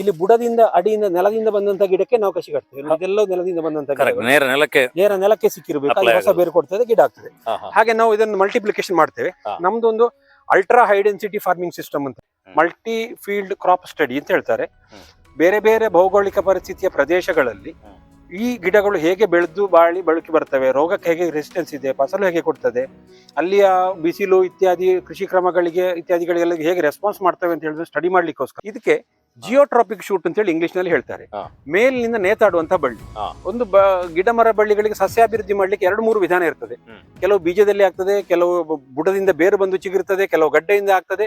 ಇಲ್ಲಿ ಬುಡದಿಂದ ಅಡಿಯಿಂದ ನೆಲದಿಂದ ಬಂದಂತ ಗಿಡಕ್ಕೆ ನಾವು ಕಸಿ ಕಟ್ತೇವೆ. ಇದೆಲ್ಲ ನೆಲದಿಂದ ಬಂದಂತ ನೇರ ನೆಲಕ್ಕೆ ನೇರ ನೆಲಕ್ಕೆ ಸಿಕ್ಕಿರ್ಬೇಕು. ಅದು ಹೊಸ. ಬೇರು ಕೊಡ್ತದೆ ಗಿಡ ಆಗ್ತದೆ. ಹಾಗೆ ನಾವು ಇದನ್ನು ಮಲ್ಟಿಪ್ಲಿಕೇಶನ್ ಮಾಡ್ತೇವೆ. ನಮ್ದೊಂದು ನಮ್ದು ಒಂದು ultra high density farming system ಅಂತ. ಮಲ್ಟಿ ಫೀಲ್ಡ್ ಕ್ರಾಪ್ ಸ್ಟಡಿ ಅಂತ ಹೇಳ್ತಾರೆ. ಬೇರೆ ಬೇರೆ ಭೌಗೋಳಿಕ ಪರಿಸ್ಥಿತಿಯ ಪ್ರದೇಶಗಳಲ್ಲಿ. ಈ ಗಿಡಗಳು ಹೇಗೆ ಬೆಳೆದು ಬಾಳಿ ಬಳಕೆ ಬರ್ತವೆ ರೋಗಕ್ಕೆ ಹೇಗೆ ರೆಸಿಸ್ಟೆನ್ಸ್ ಇದೆ ಫಸಲು ಹೇಗೆ ಕೊಡ್ತದೆ ಅಲ್ಲಿಯ ಬಿಸಿಲು ಇತ್ಯಾದಿ ಕೃಷಿ ಕ್ರಮಗಳಿಗೆ ಇತ್ಯಾದಿಗಳಿಗೆಲ್ಲ ಹೇಗೆ ರೆಸ್ಪಾನ್ಸ್ ಮಾಡ್ತವೆ ಅಂತ ಹೇಳಿದ್ರೆ ಸ್ಟಡಿ ಮಾಡ್ಲಿಕ್ಕೋಸ್ಕರ. ಇದಕ್ಕೆ ಜಿಯೋಟ್ರಾಪಿಕ್ ಶೂಟ್ ಅಂತ ಹೇಳಿ ಇಂಗ್ಲಿಷ್ನಲ್ಲಿ ಹೇಳ್ತಾರೆ ಮೇಲಿನಿಂದ ನೇತಾಡುವಂತ ಬಳ್ಳಿ. ಒಂದು ಬ ಗಿಡ ಮರ ಬಳ್ಳಿಗಳಿಗೆ ಸಸ್ಯಾಭಿವೃದ್ಧಿ ಮಾಡ್ಲಿಕ್ಕೆ ಎರಡು ಮೂರು ವಿಧಾನ ಇರ್ತದೆ. ಕೆಲವು ಬೀಜದಲ್ಲಿ ಆಗ್ತದೆ ಕೆಲವು ಬುಡದಿಂದ ಬೇರು ಬಂದು ಚಿಗಿರ್ತದೆ ಕೆಲವು ಗಡ್ಡೆಯಿಂದ ಆಗ್ತದೆ.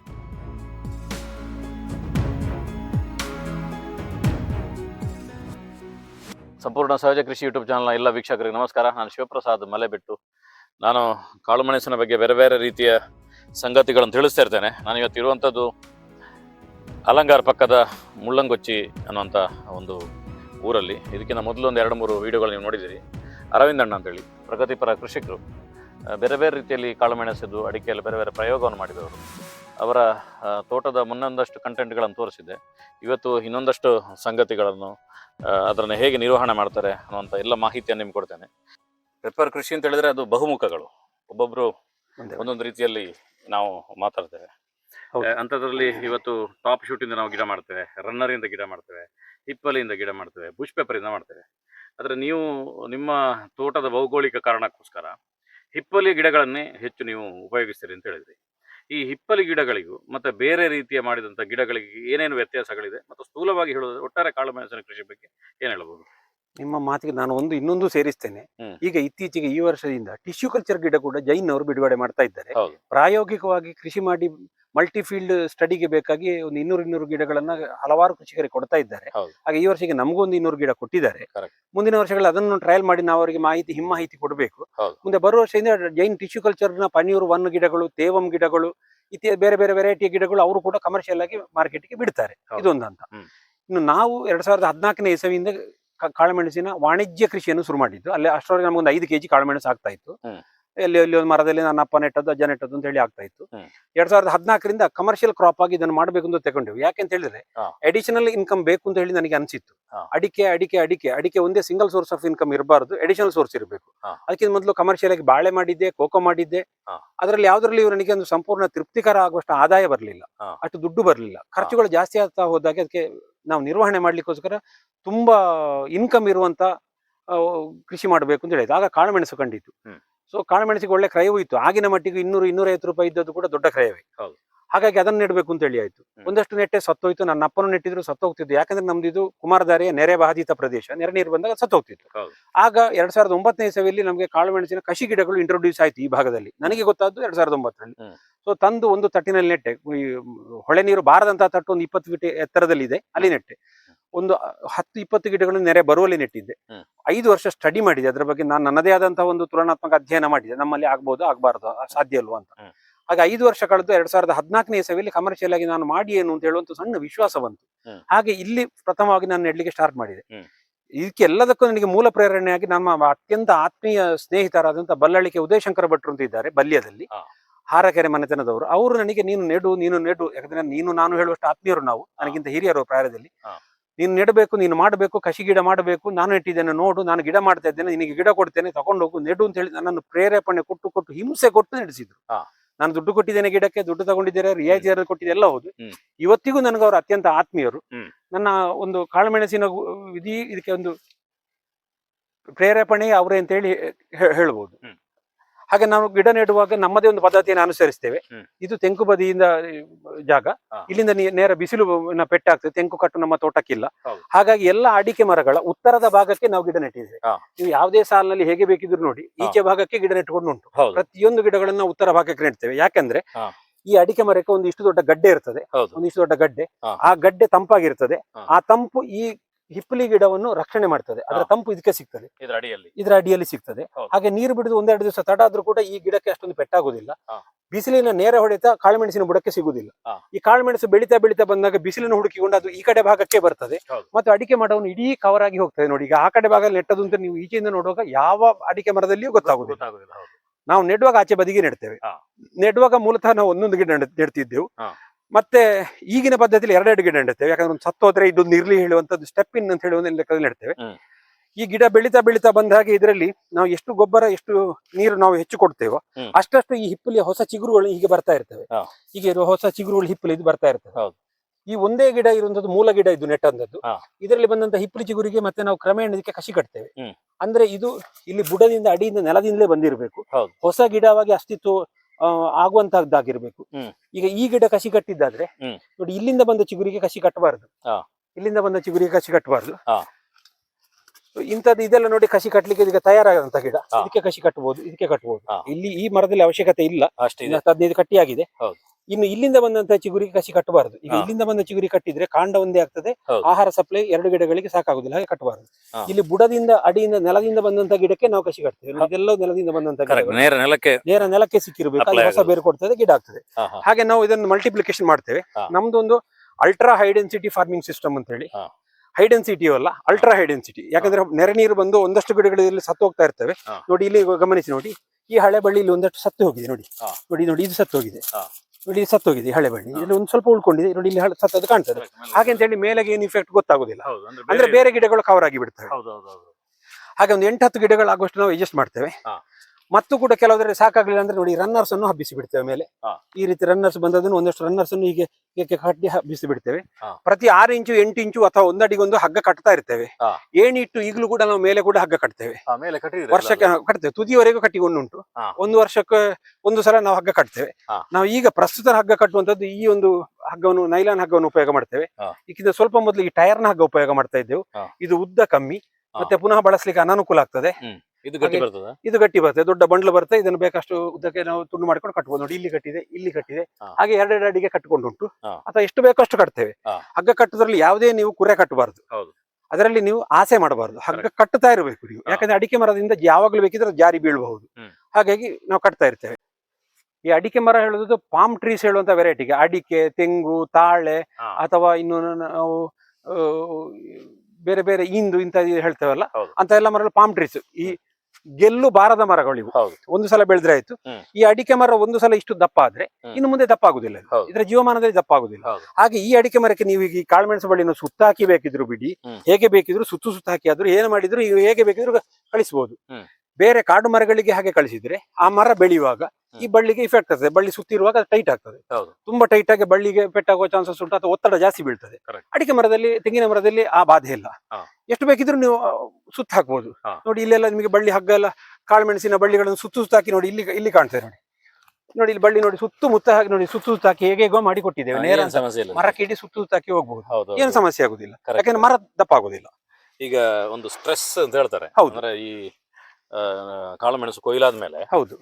ಸಂಪೂರ್ಣ ಸಹಜ ಕೃಷಿ ಯೂಟ್ಯೂಬ್ ಚಾನಲ್ನ ಎಲ್ಲ ವೀಕ್ಷಕರಿಗೆ ನಮಸ್ಕಾರ. ನಾನು ಶಿವಪ್ರಸಾದ್ ಮಲೆಬೆಟ್ಟು. ನಾನು ಕಾಳುಮೆಣಸಿನ ಬಗ್ಗೆ ಬೇರೆ ಬೇರೆ ರೀತಿಯ ಸಂಗತಿಗಳನ್ನು ತಿಳಿಸ್ತಾ ಇರ್ತೇನೆ. ನಾನು ಇವತ್ತು ಇರುವಂಥದ್ದು ಅಲಂಗಾರ್ ಪಕ್ಕದ ಮುಳ್ಳಂಗೊಚ್ಚಿ ಅನ್ನುವಂಥ ಒಂದು ಊರಲ್ಲಿ. ಇದಕ್ಕಿಂತ ಮೊದಲು ಒಂದು ಎರಡು ಮೂರು ವೀಡಿಯೋಗಳು ನೀವು ನೋಡಿದ್ದೀರಿ. ಅರವಿಂದಣ್ಣ ಅಂತೇಳಿ ಪ್ರಗತಿಪರ ಕೃಷಿಕರು. ಬೇರೆ ಬೇರೆ ರೀತಿಯಲ್ಲಿ ಕಾಳುಮೆಣಸದ್ದು, ಅಡಿಕೆಯಲ್ಲಿ ಬೇರೆ ಬೇರೆ ಪ್ರಯೋಗವನ್ನು ಮಾಡಿದವರು. ಅವರ ತೋಟದ ಮುನ್ನೊಂದಷ್ಟು ಕಂಟೆಂಟ್ಗಳನ್ನು ತೋರಿಸಿದ್ದೆ. ಇವತ್ತು ಇನ್ನೊಂದಷ್ಟು ಸಂಗತಿಗಳನ್ನು ಅದನ್ನು ಹೇಗೆ ನಿರ್ವಹಣೆ ಮಾಡ್ತಾರೆ ಅನ್ನುವಂಥ ಎಲ್ಲ ಮಾಹಿತಿಯನ್ನು ನಿಮ್ಗೆ ಕೊಡ್ತೇನೆ. ಪೆಪ್ಪರ್ ಕೃಷಿ ಅಂತ ಹೇಳಿದ್ರೆ ಅದು ಬಹುಮುಖಗಳು. ಒಬ್ಬೊಬ್ರು ಒಂದೊಂದು ರೀತಿಯಲ್ಲಿ ನಾವು ಮಾತಾಡ್ತೇವೆ. ಅಂಥದ್ರಲ್ಲಿ ಇವತ್ತು ಟಾಪ್ ಶೂಟಿಂದ ನಾವು ಗಿಡ ಮಾಡ್ತೇವೆ ರನ್ನರಿಂದ ಗಿಡ ಮಾಡ್ತೇವೆ ಹಿಪ್ಪಲಿಯಿಂದ ಗಿಡ ಮಾಡ್ತೇವೆ ಬುಷ್ ಪೇಪರಿಂದ ಮಾಡ್ತೇವೆ. ಆದರೆ ನೀವು ನಿಮ್ಮ ತೋಟದ ಭೌಗೋಳಿಕ ಕಾರಣಕ್ಕೋಸ್ಕರ ಹಿಪ್ಪಲಿ ಗಿಡಗಳನ್ನೇ ಹೆಚ್ಚು ನೀವು ಉಪಯೋಗಿಸ್ತೀರಿ ಅಂತ ಹೇಳಿದ್ರಿ. ಈ ಹಿಪ್ಪಲಿ ಗಿಡಗಳಿಗೂ ಮತ್ತೆ ಬೇರೆ ರೀತಿಯ ಮಾಡಿದಂಥ ಗಿಡಗಳಿಗೆ ಏನೇನು ವ್ಯತ್ಯಾಸಗಳಿದೆ? ಮತ್ತು ಸ್ಥೂಲವಾಗಿ ಹೇಳೋದು ಒಟ್ಟಾರೆ ಕಾಳು ಮೆಣಸಿನ ಕೃಷಿ ಬಗ್ಗೆ ಏನು ಹೇಳ್ಬೋದು? ನಿಮ್ಮ ಮಾತಿಗೆ ನಾನು ಒಂದು ಇನ್ನೊಂದು ಸೇರಿಸ್ತೇನೆ. ಈಗ ಇತ್ತೀಚೆಗೆ ಈ ವರ್ಷದಿಂದ ಟಿಶ್ಯೂ ಕಲ್ಚರ್ ಗಿಡ ಕೂಡ ಜೈನ್ ಅವರು ಬಿಡುಗಡೆ ಮಾಡ್ತಾ ಇದ್ದಾರೆ. ಪ್ರಾಯೋಗಿಕವಾಗಿ ಕೃಷಿ ಮಾಡಿ ಮಲ್ಟಿ ಫೀಲ್ಡ್ ಸ್ಟಡಿಗೆ ಬೇಕಾಗಿ ಒಂದು ಇನ್ನೂರು ಇನ್ನೂರು ಗಿಡಗಳನ್ನ ಹಲವಾರು ಕೃಷಿಕರಿಗೆ ಕೊಡ್ತಾ ಇದ್ದಾರೆ. ಹಾಗೆ ಈ ವರ್ಷಕ್ಕೆ ನಮಗೂ ಒಂದು ಇನ್ನೂರು ಗಿಡ ಕೊಟ್ಟಿದ್ದಾರೆ. ಮುಂದಿನ ವರ್ಷಗಳಲ್ಲಿ ಅದನ್ನು ಟ್ರಯಲ್ ಮಾಡಿ ನಾವು ಅವರಿಗೆ ಮಾಹಿತಿ ಹಿಮ್ಮಾಹಿತಿ ಕೊಡಬೇಕು. ಮುಂದೆ ಬರುವ ವರ್ಷದಿಂದ ಜೈನ್ ಟಿಶ್ಯೂ ಕಲ್ಚರ್ನ ಪನೀರು ಒನ್ ಗಿಡಗಳು ತೇವಂ ಗಿಡಗಳು ಇತ್ಯಾದಿ ಬೇರೆ ಬೇರೆ ವೆರೈಟಿಯ ಗಿಡಗಳು ಅವರು ಕೂಡ ಕಮರ್ಷಿಯಲ್ ಆಗಿ ಮಾರ್ಕೆಟ್ಗೆ ಬಿಡ್ತಾರೆ. ಇದೊಂದು ಅಂತ. ಇನ್ನು ನಾವು ಎರಡ್ ಸಾವಿರದ ಹದಿನಾಲ್ಕನೇ ಇಸವಿಯಿಂದ ಕಾಳುಮೆಣಸಿನ ವಾಣಿಜ್ಯ ಕೃಷಿಯನ್ನು ಶುರು ಮಾಡಿದ್ದು. ಅಲ್ಲಿ ಅಷ್ಟರವರೆಗೆ ನಮಗೊಂದು ಐದು ಕೆಜಿ ಕಾಳುಮೆಣಸು ಆಗ್ತಾ ಇತ್ತು. ಹ್ಮ್. ಎಲ್ಲಿ ಒಂದು ಮರದಲ್ಲಿ ನನ್ನ ಅಪ್ಪ ನೆಟ್ಟದ್ದು ಅಜ್ಜ ನೆಟ್ಟದ್ದು ಅಂತ ಹೇಳಿ ಆಗ್ತಾ ಇತ್ತು. ಎರಡ್ ಸಾವಿರದ ಹದಿನಾಲ್ಕರಿಂದ ಕಮರ್ಷಿಯಲ್ ಕ್ರಾಪ್ ಆಗಿ ಇದನ್ನು ಮಾಡಬೇಕು ಅಂತ ತಕೊಂಡೆವು ಯಾಕೆ ಅಂತ ಹೇಳಿದ್ರೆ. ಅಡಿಷನಲ್ ಇನ್ಕಮ್ ಬೇಕು ಅಂತ ಹೇಳಿ ನನಗೆ ಅನಿಸಿತ್ತು ಅಡಿಕೆ ಅಡಿಕೆ ಅಡಿಕೆ ಅಡಿಕೆ ಒಂದೇ ಸಿಂಗಲ್ ಸೋರ್ಸ್ ಆಫ್ ಇನ್ಕಮ್ ಇರಬಾರ್ದು ಅಡಿಷನಲ್ ಸೋರ್ಸ್ ಇರಬೇಕು. ಅದಕ್ಕಿಂತ ಮೊದಲು ಕಮರ್ಷಿಯಲ್ ಆಗಿ ಬಾಳೆ ಮಾಡಿದ್ದೆ ಕೋಕೋ ಮಾಡಿದ್ದೆ. ಅದರಲ್ಲಿ ಯಾವ್ದ್ರಲ್ಲಿ ನನಗೆ ಒಂದು ಸಂಪೂರ್ಣ ತೃಪ್ತಿಕರ ಆಗುವಷ್ಟು ಆದಾಯ ಬರಲಿಲ್ಲ ಅಷ್ಟು ದುಡ್ಡು ಬರಲಿಲ್ಲ ಖರ್ಚುಗಳು ಜಾಸ್ತಿ ಆಗ್ತಾ ಹೋದಾಗ ಅದಕ್ಕೆ ನಾವು ನಿರ್ವಹಣೆ ಮಾಡ್ಲಿಕ್ಕೋಸ್ಕರ ತುಂಬಾ ಇನ್ಕಮ್ ಇರುವಂತ ಕೃಷಿ ಮಾಡಬೇಕು ಅಂತ ಹೇಳಿದ್ರು ಆಗ ಕಾಳುಮೆಣಸು ಕಂಡಿತ್ತು. ಸೊ ಕಾಳುಮೆಣಸಿಗೆ ಒಳ್ಳೆ ಕ್ರಯವೂ ಇತ್ತು. ಆಗಿನ ಮಟ್ಟಿಗೆ ಇನ್ನೂರು ಇನ್ನೂರೈವತ್ತು ರೂಪಾಯಿ ಇದ್ದದ್ದು ಕೂಡ ದೊಡ್ಡ ಕ್ರಯವೇ. ಹೌದು. ಹಾಗಾಗಿ ಅದನ್ನ ನೆಡಬೇಕು ಅಂತ ಹೇಳಿ ಆಯ್ತು. ಒಂದಷ್ಟು ನೆಟ್ಟೆ ಸತ್ತೋಯ್ತು. ನನ್ನ ಅಪ್ಪನ ನೆಟ್ಟಿದ್ರು ಸತ್ತೋಗ್ತಿದ್ದು. ಯಾಕಂದ್ರೆ ನಮ್ದು ಇದು ಕುಮಾರಧಾರೆಯ ನೆರೆ ಬಾಧಿತ ಪ್ರದೇಶ. ನೆರೆ ನೀರು ಬಂದಾಗ ಸತ್ತೋಗ್ತಿತ್ತು. ಆಗ ಎರಡ್ ಸಾವಿರದ ಒಂಬತ್ತನೇ ಇಸವಿಯಲ್ಲಿ ನಮಗೆ ಕಾಳುಮೆಣಸಿನ ಕಸಿ ಗಿಡಗಳು ಇಂಟ್ರೊಡ್ಯೂಸ್ ಆಯ್ತು ಈ ಭಾಗದಲ್ಲಿ. ನನಗೆ ಗೊತ್ತಾದ್ದು ಎರಡ್ ಸಾವಿರದ ಒಂಬತ್ತರಲ್ಲಿ. ಸೊ ತಂದು ಒಂದು ತಟ್ಟಿನಲ್ಲಿ ನೆಟ್ಟೆ. ಹೊಳೆ ನೀರು ಬಾರದಂತಹ ತಟ್ಟು ಒಂದು ಇಪ್ಪತ್ತು ಫೀಟ್ ಎತ್ತರದಲ್ಲಿ ಇದೆ ಅಲ್ಲಿ ನೆಟ್ಟೆ. ಒಂದು ಹತ್ತು ಇಪ್ಪತ್ತು ಗಿಡಗಳನ್ನು ನೆರೆ ಬರುವಲ್ಲಿ ನೆಟ್ಟಿದ್ದೆ. ಐದು ವರ್ಷ ಸ್ಟಡಿ ಮಾಡಿದೆ. ಅದರ ಬಗ್ಗೆ ನಾನು ನನ್ನದೇ ಆದಂತಹ ಒಂದು ತುಲನಾತ್ಮಕ ಅಧ್ಯಯನ ಮಾಡಿದೆ. ನಮ್ಮಲ್ಲಿ ಆಗ್ಬೋದು ಆಗ್ಬಾರ್ದು ಸಾಧ್ಯ ಅಲ್ವಾ ಅಂತ. ಹಾಗೆ ಐದು ವರ್ಷ ಕಳೆದು ಎರಡ್ ಸಾವಿರದ ಹದಿನಾಲ್ಕನೇ ಇಸವಿಯಲ್ಲಿ ಕಮರ್ಷಿಯಲ್ ಆಗಿ ನಾನು ಮಾಡಿ ಏನು ಅಂತ ಹೇಳುವಂತ ಸಣ್ಣ ವಿಶ್ವಾಸ ಬಂತು. ಹಾಗೆ ಇಲ್ಲಿ ಪ್ರಥಮವಾಗಿ ನಾನು ನೆಡ್ಲಿಕ್ಕೆ ಸ್ಟಾರ್ಟ್ ಮಾಡಿದೆ. ಇದಕ್ಕೆ ಎಲ್ಲದಕ್ಕೂ ನನಗೆ ಮೂಲ ಪ್ರೇರಣೆಯಾಗಿ ನಮ್ಮ ಅತ್ಯಂತ ಆತ್ಮೀಯ ಸ್ನೇಹಿತರಾದಂತಹ ಬಲ್ಲಳಿಕೆ ಉದಯಶಂಕರ ಭಟ್ರು ಅಂತ ಇದ್ದಾರೆ ಬಲ್ಯದಲ್ಲಿ. ಹಾರಕೆರೆ ಮನೆತನದವರು. ಅವರು ನನಗೆ ನೀನು ನೆಡು ನೀನು ನೆಡು. ಯಾಕಂದ್ರೆ ನೀನು ನಾನು ಹೇಳುವಷ್ಟು ಆತ್ಮೀಯರು ನಾವು. ನನಗಿಂತ ಹಿರಿಯರು ಪ್ರಾಯದಲ್ಲಿ. ನೀನು ನೆಡಬೇಕು ನೀನು ಮಾಡಬೇಕು ಕಸಿ ಗಿಡ ಮಾಡಬೇಕು ನಾನು ನೆಟ್ಟಿದ್ದೇನೆ ನೋಡು ನಾನು ಗಿಡ ಮಾಡ್ತಾ ಇದ್ದೇನೆ ನಿನಗೆ ಗಿಡ ಕೊಡ್ತೇನೆ ತಗೊಂಡು ಹೋಗು ನೆಡು ಅಂತ ಹೇಳಿ ನನ್ನನ್ನು ಪ್ರೇರೇಪಣೆ ಕೊಟ್ಟು ಕೊಟ್ಟು ಹಿಂಸೆ ಕೊಟ್ಟು ನಡೆಸಿದ್ರು. ನಾನು ದುಡ್ಡು ಕೊಟ್ಟಿದ್ದೇನೆ ಗಿಡಕ್ಕೆ ದುಡ್ಡು ತಗೊಂಡಿದ್ದೇನೆ ರಿಯಾಯಿತಿ ದರದಲ್ಲಿ ಕೊಟ್ಟಿದ್ದೆ ಎಲ್ಲ ಹೌದು. ಇವತ್ತಿಗೂ ನನಗೆ ಅವರು ಅತ್ಯಂತ ಆತ್ಮೀಯರು. ನನ್ನ ಒಂದು ಕಾಳುಮೆಣಸಿನ ವಿಧಿ ಇದಕ್ಕೆ ಒಂದು ಪ್ರೇರೇಪಣೆ ಅವರೇ ಅಂತ ಹೇಳಿ ಹೇಳ್ಬೋದು. ಹಾಗೆ ನಾವು ಗಿಡ ನೆಡುವಾಗ ನಮ್ಮದೇ ಒಂದು ಪದ್ಧತಿಯನ್ನು ಅನುಸರಿಸ್ತೇವೆ. ಇದು ತೆಂಕು ಬದಿಯಿಂದ ಜಾಗ. ಇಲ್ಲಿಂದ ನೇರ ಬಿಸಿಲು ಪೆಟ್ಟಾಗ್ತದೆ. ತೆಂಕು ಕಟ್ಟು ನಮ್ಮ ತೋಟಕ್ಕಿಲ್ಲ. ಹಾಗಾಗಿ ಎಲ್ಲ ಅಡಿಕೆ ಮರಗಳ ಉತ್ತರದ ಭಾಗಕ್ಕೆ ನಾವು ಗಿಡ ನೆಟ್ಟಿದ್ದೇವೆ. ನೀವು ಯಾವುದೇ ಸಾಲಿನಲ್ಲಿ ಹೇಗೆ ಬೇಕಿದ್ರು ನೋಡಿ ಈಚೆ ಭಾಗಕ್ಕೆ ಗಿಡ ನೆಟ್ಟುಕೊಂಡು ಉಂಟು ಪ್ರತಿಯೊಂದು ಗಿಡಗಳನ್ನ ಉತ್ತರ ಭಾಗಕ್ಕೆ ನೆಡ್ತೇವೆ. ಯಾಕಂದ್ರೆ ಈ ಅಡಿಕೆ ಮರಕ್ಕೆ ಒಂದು ಇಷ್ಟು ದೊಡ್ಡ ಗಡ್ಡೆ ಇರ್ತದೆ. ಒಂದು ಇಷ್ಟು ದೊಡ್ಡ ಗಡ್ಡೆ. ಆ ಗಡ್ಡೆ ತಂಪಾಗಿರ್ತದೆ. ಆ ತಂಪು ಈ ಹಿಪ್ಪಲಿ ಗಿಡವನ್ನು ರಕ್ಷಣೆ ಮಾಡ್ತದೆ. ಅದರ ತಂಪು ಇದಕ್ಕೆ ಸಿಗ್ತದೆ. ಇದರ ಅಡಿಯಲ್ಲಿ. ಇದರ ಅಡಿಯಲ್ಲಿ ಸಿಗ್ತದೆ. ಹೌದು. ಹಾಗೆ ನೀರು ಬಿಡುದು ಒಂದೆರಡು ದಿವಸ ತಡ ಆದ್ರೂ ಕೂಡ ಈ ಗಿಡಕ್ಕೆ ಅಷ್ಟೊಂದು ಪೆಟ್ಟಾಗುದಿಲ್ಲ. ಹಾ. ಬಿಸಿಲಿನ ನೇರ ಹೊಡೆತ ಕಾಳುಮೆಣಸಿನ ಬುಡಕ್ಕೆ ಸಿಗುದಿಲ್ಲ. ಹಾ. ಈ ಕಾಳುಮೆಣಸು ಬೆಳೀತಾ ಬೆಳೀತಾ ಬಂದಾಗ ಬಿಸಿಲಿನ ಹುಡುಕಿಕೊಂಡು ಅದು ಈ ಕಡೆ ಭಾಗಕ್ಕೆ ಬರ್ತದೆ. ಹೌದು. ಮತ್ತು ಅಡಿಕೆ ಮರವನ್ನು ಇಡೀ ಕವರ್ ಆಗಿ ಹೋಗ್ತದೆ ನೋಡಿ. ಈಗ ಆ ಕಡೆ ಭಾಗ ನೆಟ್ಟದು ಅಂತ ನೀವು ಈಚೆಯಿಂದ ನೋಡುವಾಗ ಯಾವ ಅಡಿಕೆ ಮರದಲ್ಲಿಯೂ ಗೊತ್ತಾಗುದಿಲ್ಲ. ಗೊತ್ತಾಗುದಿಲ್ಲ ಹೌದು. ನಾವು ನೆಡುವಾಗ ಆಚೆ ಬದಿಗೆ ನೆಡ್ತೇವೆ. ಹಾ. ನೆಡುವಾಗ ಮೂಲತಃ ನಾವು ಒಂದೊಂದು ಗಿಡ ನೆಡ್- ನೆಡ್ತಿದ್ದೆವು. ಹಾ. ಮತ್ತೆ ಈಗಿನ ಪದ್ಧತಿಯಲ್ಲಿ ಎರಡೆರಡು ಗಿಡ ನೆಡ್ತೇವೆ. ಯಾಕಂದ್ರೆ ಒಂದು ಸತ್ತು ಹೋದ್ರೆ ಇದೊಂದು ಇರ್ಲಿ ಹೇಳುವಂತದ್ದು ಸ್ಟೆಪ್ ಇನ್ ಅಂತ ಹೇಳಿ ಒಂದು ಲೆಕ್ಕದಲ್ಲಿ ನೆಡ್ತೇವೆ. ಈ ಗಿಡ ಬೆಳೀತಾ ಬೆಳೀತಾ ಬಂದ ಹಾಗೆ ಇದರಲ್ಲಿ ನಾವು ಎಷ್ಟು ಗೊಬ್ಬರ ಎಷ್ಟು ನೀರು ನಾವು ಹೆಚ್ಚು ಕೊಡ್ತೇವೋ ಅಷ್ಟು ಅಷ್ಟಷ್ಟು ಈ ಹಿಪ್ಪಲಿ ಹೊಸ ಚಿಗುರುಗಳು ಹೀಗೆ ಬರ್ತಾ ಇರ್ತವೆ. ಹೀಗೆ ಇರುವ ಹೊಸ ಚಿಗುರುಗಳು ಹಿಪ್ಪಲಿ ಇದು ಬರ್ತಾ ಇರ್ತವೆ. ಹೌದು. ಈ ಒಂದೇ ಗಿಡ ಇರುವಂತದ್ದು ಮೂಲ ಗಿಡ ಇದು ನೆಟ್ಟಂತದ್ದು. ಇದರಲ್ಲಿ ಬಂದಂತ ಹಿಪ್ಪಲಿ ಚಿಗುರಿಗೆ ಮತ್ತೆ ನಾವು ಕ್ರಮೇಣ ಇದಕ್ಕೆ ಕಸಿ ಕಟ್ತೇವೆ. ಅಂದ್ರೆ ಇದು ಇಲ್ಲಿ ಬುಡದಿಂದ ಅಡಿಯಿಂದ ನೆಲದಿಂದಲೇ ಬಂದಿರಬೇಕು. ಹೊಸ ಗಿಡವಾಗಿ ಅಸ್ತಿತ್ವ ಆಗುವಂತಹದ್ದಾಗಿರ್ಬೇಕು. ಈಗ ಈ ಗಿಡ ಕಸಿ ಕಟ್ಟಿದ್ದಾದ್ರೆ. ನೋಡಿ ಇಲ್ಲಿಂದ ಬಂದ ಚಿಗುರಿಗೆ ಕಸಿ ಕಟ್ಟಬಾರದು. ಇಲ್ಲಿಂದ ಬಂದ ಚಿಗುರಿಗೆ ಕಸಿ ಕಟ್ಟಬಾರದು. ಇಂಥದ್ದು ಇದೆಲ್ಲ ನೋಡಿ ಕಸಿ ಕಟ್ಟಲಿಕ್ಕೆ ಈಗ ತಯಾರಾಗದಂತ ಗಿಡ. ಇದಕ್ಕೆ ಕಸಿ ಕಟ್ಟಬಹುದು ಇದಕ್ಕೆ ಕಟ್ಟಬಹುದು ಇಲ್ಲಿ ಈ ಮರದಲ್ಲಿ ಅವಶ್ಯಕತೆ ಇಲ್ಲ. ಅಷ್ಟೇ ಹದಿನೈದು ಕಟ್ಟಿಯಾಗಿದೆ. ಹೌದು. ಇನ್ನು ಇಲ್ಲಿಂದ ಬಂದಂತ ಚಿಗುರಿಗೆ ಕಸಿ ಕಟ್ಟಬಾರದು. ಈಗ ಇಲ್ಲಿಂದ ಬಂದ ಚಿಗುರಿ ಕಟ್ಟಿದ್ರೆ ಕಾಂಡ ಒಂದೇ ಆಗ್ತದೆ ಆಹಾರ ಸಪ್ಲೈ ಎರಡು ಗಿಡಗಳಿಗೆ ಸಾಕಾಗುದಿಲ್ಲ ಹಾಗೆ ಕಟ್ಟಬಾರದು. ಇಲ್ಲಿ ಬುಡದಿಂದ ಅಡಿಯಿಂದ ನೆಲದಿಂದ ಬಂದಂತ ಗಿಡಕ್ಕೆ ನಾವು ಕಸಿ ಕಟ್ತೇವೆ. ಇದೆಲ್ಲವೂ ಇದೆಲ್ಲ ನೆಲದಿಂದ ಬಂದಂತ. ನೇರ ನೆಲಕ್ಕೆ ನೇರ ನೆಲಕ್ಕೆ ಸಿಕ್ಕಿರ್ಬೇಕು ಅದು ಹೊಸ. ಬೇರು ಕೊಡ್ತದೆ ಗಿಡ ಆಗ್ತದೆ. ಹಾಗೆ ನಾವು ಇದನ್ನು ಮಲ್ಟಿಪ್ಲಿಕೇಶನ್ ಮಾಡ್ತೇವೆ. ನಮ್ದೊಂದು ultra high density farming system ಅಂತ ಹೇಳಿ. ಹಾ. ಡೆನ್ಸಿಟಿ ಅಲ್ಲ ಅಲ್ಟ್ರಾ ಹೈ ಡೆನ್ಸಿಟಿ ಯಾಕಂದ್ರೆ ನೆರೆ ನೀರು ಬಂದು ಒಂದಷ್ಟು ಗಿಡಗಳಲ್ಲಿ ಸತ್ತು ಹೋಗ್ತಾ ಇರ್ತವೆ. ನೋಡಿ ಇಲ್ಲಿ ಗಮನಿಸಿ ನೋಡಿ. ಈ ಹಳೆ ಬಳ್ಳಿ ಇಲ್ಲಿ ಒಂದಷ್ಟು ಸತ್ತು ಹೋಗಿದೆ ನೋಡಿ. ನೋಡಿ ನೋಡಿ ಇದು ಸತ್ತು ಹೋಗಿದೆ. ನೋಡಿ ಸತ್ತೋಗಿದೆ ಹಳೆ ಬಳ್ಳಿ ಇಲ್ಲಿ ಒಂದು ಸ್ವಲ್ಪ ಉಳ್ಕೊಂಡಿದೆ. ನೋಡಿ ಇಲ್ಲಿ ಸತ್ತದು ಕಾಣ್ತದೆ. ಹಾಗೆ ಅಂತ ಹೇಳಿ ಮೇಲೆಗೆ ಏನು ಇಫೆಕ್ಟ್ ಗೊತ್ತಾಗುದಿಲ್ಲ. ಅಂದ್ರೆ ಬೇರೆ- ಗಿಡಗಳು ಕವರ್ ಆಗಿ ಬಿಡ್ತವೆ ಹಾಗೆ ಒಂದು ಎಂಟು ಹತ್ತು ಗಿಡಗಳಾಗುವಷ್ಟು ನಾವು ಅಡ್ಜಸ್ಟ್ ಮಾಡ್ತೇವೆ. ಮತ್ತು ಕೂಡ ಕೆಲವೊಂದರೆ ಸಾಕಾಗ್ಲಿಲ್ಲ ಅಂದ್ರೆ ನೋಡಿ ರನ್ನರ್ಸ್ ಅನ್ನು ಹಬ್ಬಿಸಿ ಬಿಡ್ತೇವೆ ಮೇಲೆ ಈ ರೀತಿ ರನ್ನರ್ಸ್ ಬಂದದನ್ನು ಒಂದಷ್ಟು ರನ್ನರ್ಸ್ ಅನ್ನು ಹೀಗೆ ಹೀಗೆ ಕಟ್ಟಿ ಹಬ್ಬಿಸಿ ಬಿಡ್ತೇವೆ ಪ್ರತಿ ಆರು ಇಂಚು ಎಂಟು ಇಂಚು ಅಥವಾ ಒಂದಡಿಗೊಂದು ಹಗ್ಗ ಕಟ್ತಾ ಇರ್ತೇವೆ. ಏನಿಟ್ಟು ಏಣಿಟ್ಟು ಈಗಲೂ ಕೂಡ ನಾವು ಮೇಲೆ ಕೂಡ ಹಗ್ಗ ಕಟ್ತೇವೆ. ವರ್ಷಕ್ಕೆ ಕಟ್ತೇವೆ. ತುದಿಯವರೆಗೂ ಕಟ್ಟಿಕೊಂಡುಂಟು ಉಂಟು. ಒಂದು ವರ್ಷಕ್ಕೆ ಒಂದು ಸಲ ನಾವು ಹಗ್ಗ ಕಟ್ತೇವೆ. ನಾವು ಈಗ ಪ್ರಸ್ತುತ ಹಗ್ಗ ಕಟ್ಟುವಂತದ್ದು ಈ ಒಂದು ಹಗ್ಗವನ್ನು ನೈಲಾನ್ ಹಗ್ಗವನ್ನು ಉಪಯೋಗ ಮಾಡ್ತೇವೆ. ಈಕಿಂತ ಸ್ವಲ್ಪ ಮೊದಲು ಈ ಟೈರ್ನ ಹಗ್ಗ ಉಪಯೋಗ ಮಾಡ್ತಾ ಇದ್ದೆವು. ಇದು ಉದ್ದ ಕಮ್ಮಿ. ಮತ್ತೆ ಪುನಃ ಬಳಸಲಿಕ್ಕೆ ಅನಾನುಕೂಲ ಆಗ್ತದೆ. ಇದು ಗಟ್ಟಿ ಬರ್ತದೆ? ಇದು ಗಟ್ಟಿ ಬರ್ತದೆ. ದೊಡ್ಡ ಬಂಡ್ಲು ಬರುತ್ತೆ ಇದನ್ನು ಬೇಕಷ್ಟು ಉದ್ದಕ್ಕೆ ನಾವು ತುಂಡು ಮಾಡ್ಕೊಂಡು ಕಟ್ಬೋದು. ನೋಡಿ ಇಲ್ಲಿ ಕಟ್ಟಿದೆ ಇಲ್ಲಿ ಕಟ್ಟಿದೆ. ಹಾಗೆ ಎರಡೆರಡು ಅಡಿಗೆ ಕಟ್ಟಿಕೊಂಡುಂಟು. ಅಥವಾ ಎಷ್ಟು ಬೇಕೋ ಅಷ್ಟು ಕಟ್ತೇವೆ. ಹಗ್ಗ ಕಟ್ಟುದ್ರಲ್ಲಿ ಯಾವುದೇ ನೀವು ಕುರೆ ಕಟ್ಟಬಾರದು. ಅದರಲ್ಲಿ ನೀವು ಆಸೆ ಮಾಡಬಾರದು. ಹಗ್ಗ ಕಟ್ಟುತ್ತಾ ಇರಬೇಕು ನೀವು. ಯಾಕಂದ್ರೆ ಅಡಿಕೆ ಮರದಿಂದ ಯಾವಾಗಲೂ ಬೇಕಿದ್ರೆ ಜಾರಿ ಬೀಳಬಹುದು. ಹಾಗಾಗಿ ನಾವು ಕಟ್ತಾ ಇರ್ತೇವೆ. ಈ ಅಡಿಕೆ ಮರ ಹೇಳುದು ಪಾಮ್ ಟ್ರೀಸ್ ಹೇಳುವಂತ ವೆರೈಟಿಗೆ ಅಡಿಕೆ ತೆಂಗು ತಾಳೆ ಅಥವಾ ಇನ್ನು ನಾವು ಬೇರೆ ಬೇರೆ ಇಂದು ಇಂತ ಹೇಳ್ತೇವಲ್ಲ? ಅಂತ ಎಲ್ಲ ಮರಗಳು ಪಾಮ್ ಟ್ರೀಸ್ ಈ ಗೆಲ್ಲು ಬಾರದ ಮರಗಳು ಇವು. ಒಂದು ಸಲ ಬೆಳೆದ್ರೆ ಆಯ್ತು. ಈ ಅಡಿಕೆ ಮರ ಒಂದು ಸಲ ಇಷ್ಟು ದಪ್ಪ ಆದ್ರೆ ಇನ್ನು ಮುಂದೆ ದಪ್ಪ ಆಗುದಿಲ್ಲ ಇದು. ಇದರ ಜೀವಮಾನದಲ್ಲಿ ದಪ್ಪ ಆಗುದಿಲ್ಲ ಹಾಗೆ ಈ ಅಡಿಕೆ ಮರಕ್ಕೆ ನೀವು ಈಗ ಈ ಕಾಳುಮೆಣಸು ಬಳ್ಳಿಯನ್ನು ಸುತ್ತ ಹಾಕಿ ಬೇಕಿದ್ರು ಬಿಡಿ. ಹೇಗೆ ಬೇಕಿದ್ರು ಸುತ್ತು ಸುತ್ತ ಹಾಕಿ ಆದ್ರೂ ಏನು ಮಾಡಿದ್ರು ಹೇಗೆ ಬೇಕಿದ್ರು ಕಳಿಸಬಹುದು ಬೇರೆ ಕಾಡು ಮರಗಳಿಗೆ ಹಾಗೆ ಕಳಿಸಿದ್ರೆ ಆ ಮರ ಬೆಳೆಯುವಾಗ ಈ ಬಳ್ಳಿಗೆ ಇಫೆಕ್ಟ್ ಆಗ್ತದೆ. ಬಳ್ಳಿ ಸುತ್ತಿರುವಾಗ ಟೈಟ್ ಆಗ್ತದೆ. ಹೌದು. ತುಂಬಾ ಟೈಟ್ ಆಗಿ ಬಳ್ಳಿಗೆ ಪೆಟ್ಟಾಗುವ ಚಾನ್ಸಸ್ ಉಂಟು ಅಥವಾ ಒತ್ತಡ ಜಾಸ್ತಿ ಬೀಳ್ತದೆ. ಅಡಿಕೆ ಮರದಲ್ಲಿ ತೆಂಗಿನ ಮರದಲ್ಲಿ ಆ ಬಾಧೆ ಇಲ್ಲ. ಎಷ್ಟು ಬೇಕಿದ್ರು ನೀವು ಸುತ್ತ ಹಾಕ್ಬಹುದು ನೋಡಿ ಇಲ್ಲೆಲ್ಲ ನಿಮಗೆ ಬಳ್ಳಿ ಹಗ್ಗ ಎಲ್ಲ ಕಾಳುಮೆಣಸಿನ ಬಳ್ಳಿಗಳನ್ನು ಸುತ್ತು ಸುತ್ತ ಹಾಕಿ ನೋಡಿ ಇಲ್ಲಿ ಇಲ್ಲಿ ಕಾಣ್ತದೆ ನೋಡಿ. ನೋಡಿ ಇಲ್ಲಿ ಬಳ್ಳಿ ನೋಡಿ ಸುತ್ತು ಮುತ್ತ ಹಾಕಿ ನೋಡಿ ಸುತ್ತು ಸುತ್ತ ಹಾಕಿ ಹೇಗೆ ಗೋ ಮಾಡಿ ಕೊಟ್ಟಿದ್ದೇವೆ. ನೇರ ಸಮಸ್ಯೆ ಇಲ್ಲ. ಮರಕ್ಕೆ ಇಡೀ ಸುತ್ತು ಸುತ್ತ ಹಾಕಿ ಹೋಗ್ಬಹುದು ಹೌದು ಏನು ಸಮಸ್ಯೆ ಆಗುದಿಲ್ಲ. ಯಾಕಂದ್ರೆ ಮರ ದಪ್ಪ ಆಗುದಿಲ್ಲ ಈಗ ಒಂದು ಸ್ಟ್ರೆಸ್ ಅಂತ ಹೇಳ್ತಾರೆ. ಹೌದು. ಈ ಕಾಳುಮೆಣಸು ಕೊಯ್ಲಾದ್ಮೇಲೆ ಹೌದು.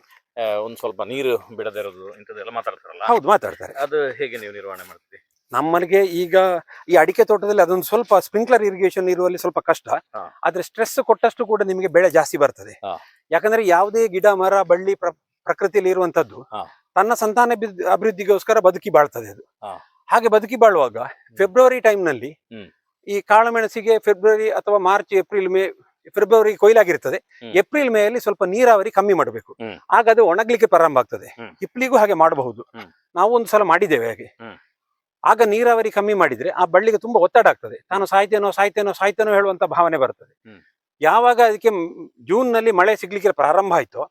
ಒಂದ್ ಸ್ವಲ್ಪ ನೀರು ಬಿಡದೇ ಇರೋದು ಇಂಥದ್ದೆಲ್ಲ ಮಾತಾಡ್ತಾರಲ್ಲ? ಹೌದು ಮಾತಾಡ್ತಾರೆ. ಅದು ಹೇಗೆ ನೀವು ನಿರ್ವಹಣೆ ಮಾಡ್ತೀರಿ? ನಮ್ಮನಿಗೆ ಈಗ ಈ ಅಡಿಕೆ ತೋಟದಲ್ಲಿ ಅದೊಂದು ಸ್ವಲ್ಪ ಸ್ಪ್ರಿಂಕ್ಲರ್ ಇರಿಗೇಷನ್ ಇರುವಲ್ಲಿ ಸ್ವಲ್ಪ ಕಷ್ಟ. ಆದ್ರೆ ಸ್ಟ್ರೆಸ್ ಕೊಟ್ಟಷ್ಟು ಕೂಡ ನಿಮಗೆ ಬೆಳೆ ಜಾಸ್ತಿ ಬರ್ತದೆ. ಯಾಕಂದ್ರೆ ಯಾವುದೇ ಗಿಡ ಮರ ಬಳ್ಳಿ ಪ್ರ ಪ್ರಕೃತಿಯಲ್ಲಿ ಇರುವಂತದ್ದು ತನ್ನ ಸಂತಾನ ಅಭಿವೃದ್ಧಿಗೋಸ್ಕರ ಬದುಕಿ ಬಾಳ್ತದೆ ಅದು. ಹಾಗೆ ಬದುಕಿ ಬಾಳುವಾಗ ಫೆಬ್ರವರಿ ಟೈಮ್ನಲ್ಲಿ. ಈ ಕಾಳುಮೆಣಸಿಗೆ ಫೆಬ್ರವರಿ ಅಥವಾ ಮಾರ್ಚ್ ಏಪ್ರಿಲ್ ಮೇ ಫೆಬ್ರವರಿ ಕೊಯ್ಲಾಗಿರ್ತದೆ. ಏಪ್ರಿಲ್ ಮೇ ಅಲ್ಲಿ ಸ್ವಲ್ಪ ನೀರಾವರಿ ಕಮ್ಮಿ ಮಾಡಬೇಕು. ಆಗ ಅದು ಒಣಗ್ಲಿಕ್ಕೆ ಪ್ರಾರಂಭ ಆಗ್ತದೆ. ಹಿಪ್ಲಿಗೂ ಹಾಗೆ ಮಾಡಬಹುದು. ನಾವು ಒಂದು ಸಲ ಮಾಡಿದ್ದೇವೆ ಹಾಗೆ. ಆಗ ನೀರಾವರಿ ಕಮ್ಮಿ ಮಾಡಿದ್ರೆ ಆ ಬಳ್ಳಿಗೆ ತುಂಬಾ ಒತ್ತಡ ಆಗ್ತದೆ. ತಾನು ಸಾಯ್ತೇನೋ ಸಾಯ್ತೇನೋ ಸಾಯ್ತೇನೋ ಹೇಳುವಂತ ಭಾವನೆ ಬರ್ತದೆ. ಯಾವಾಗ ಅದಕ್ಕೆ ಜೂನ್ನಲ್ಲಿ ಮಳೆ ಸಿಗ್ಲಿಕ್ಕೆ ಪ್ರಾರಂಭ ಆಯ್ತೋ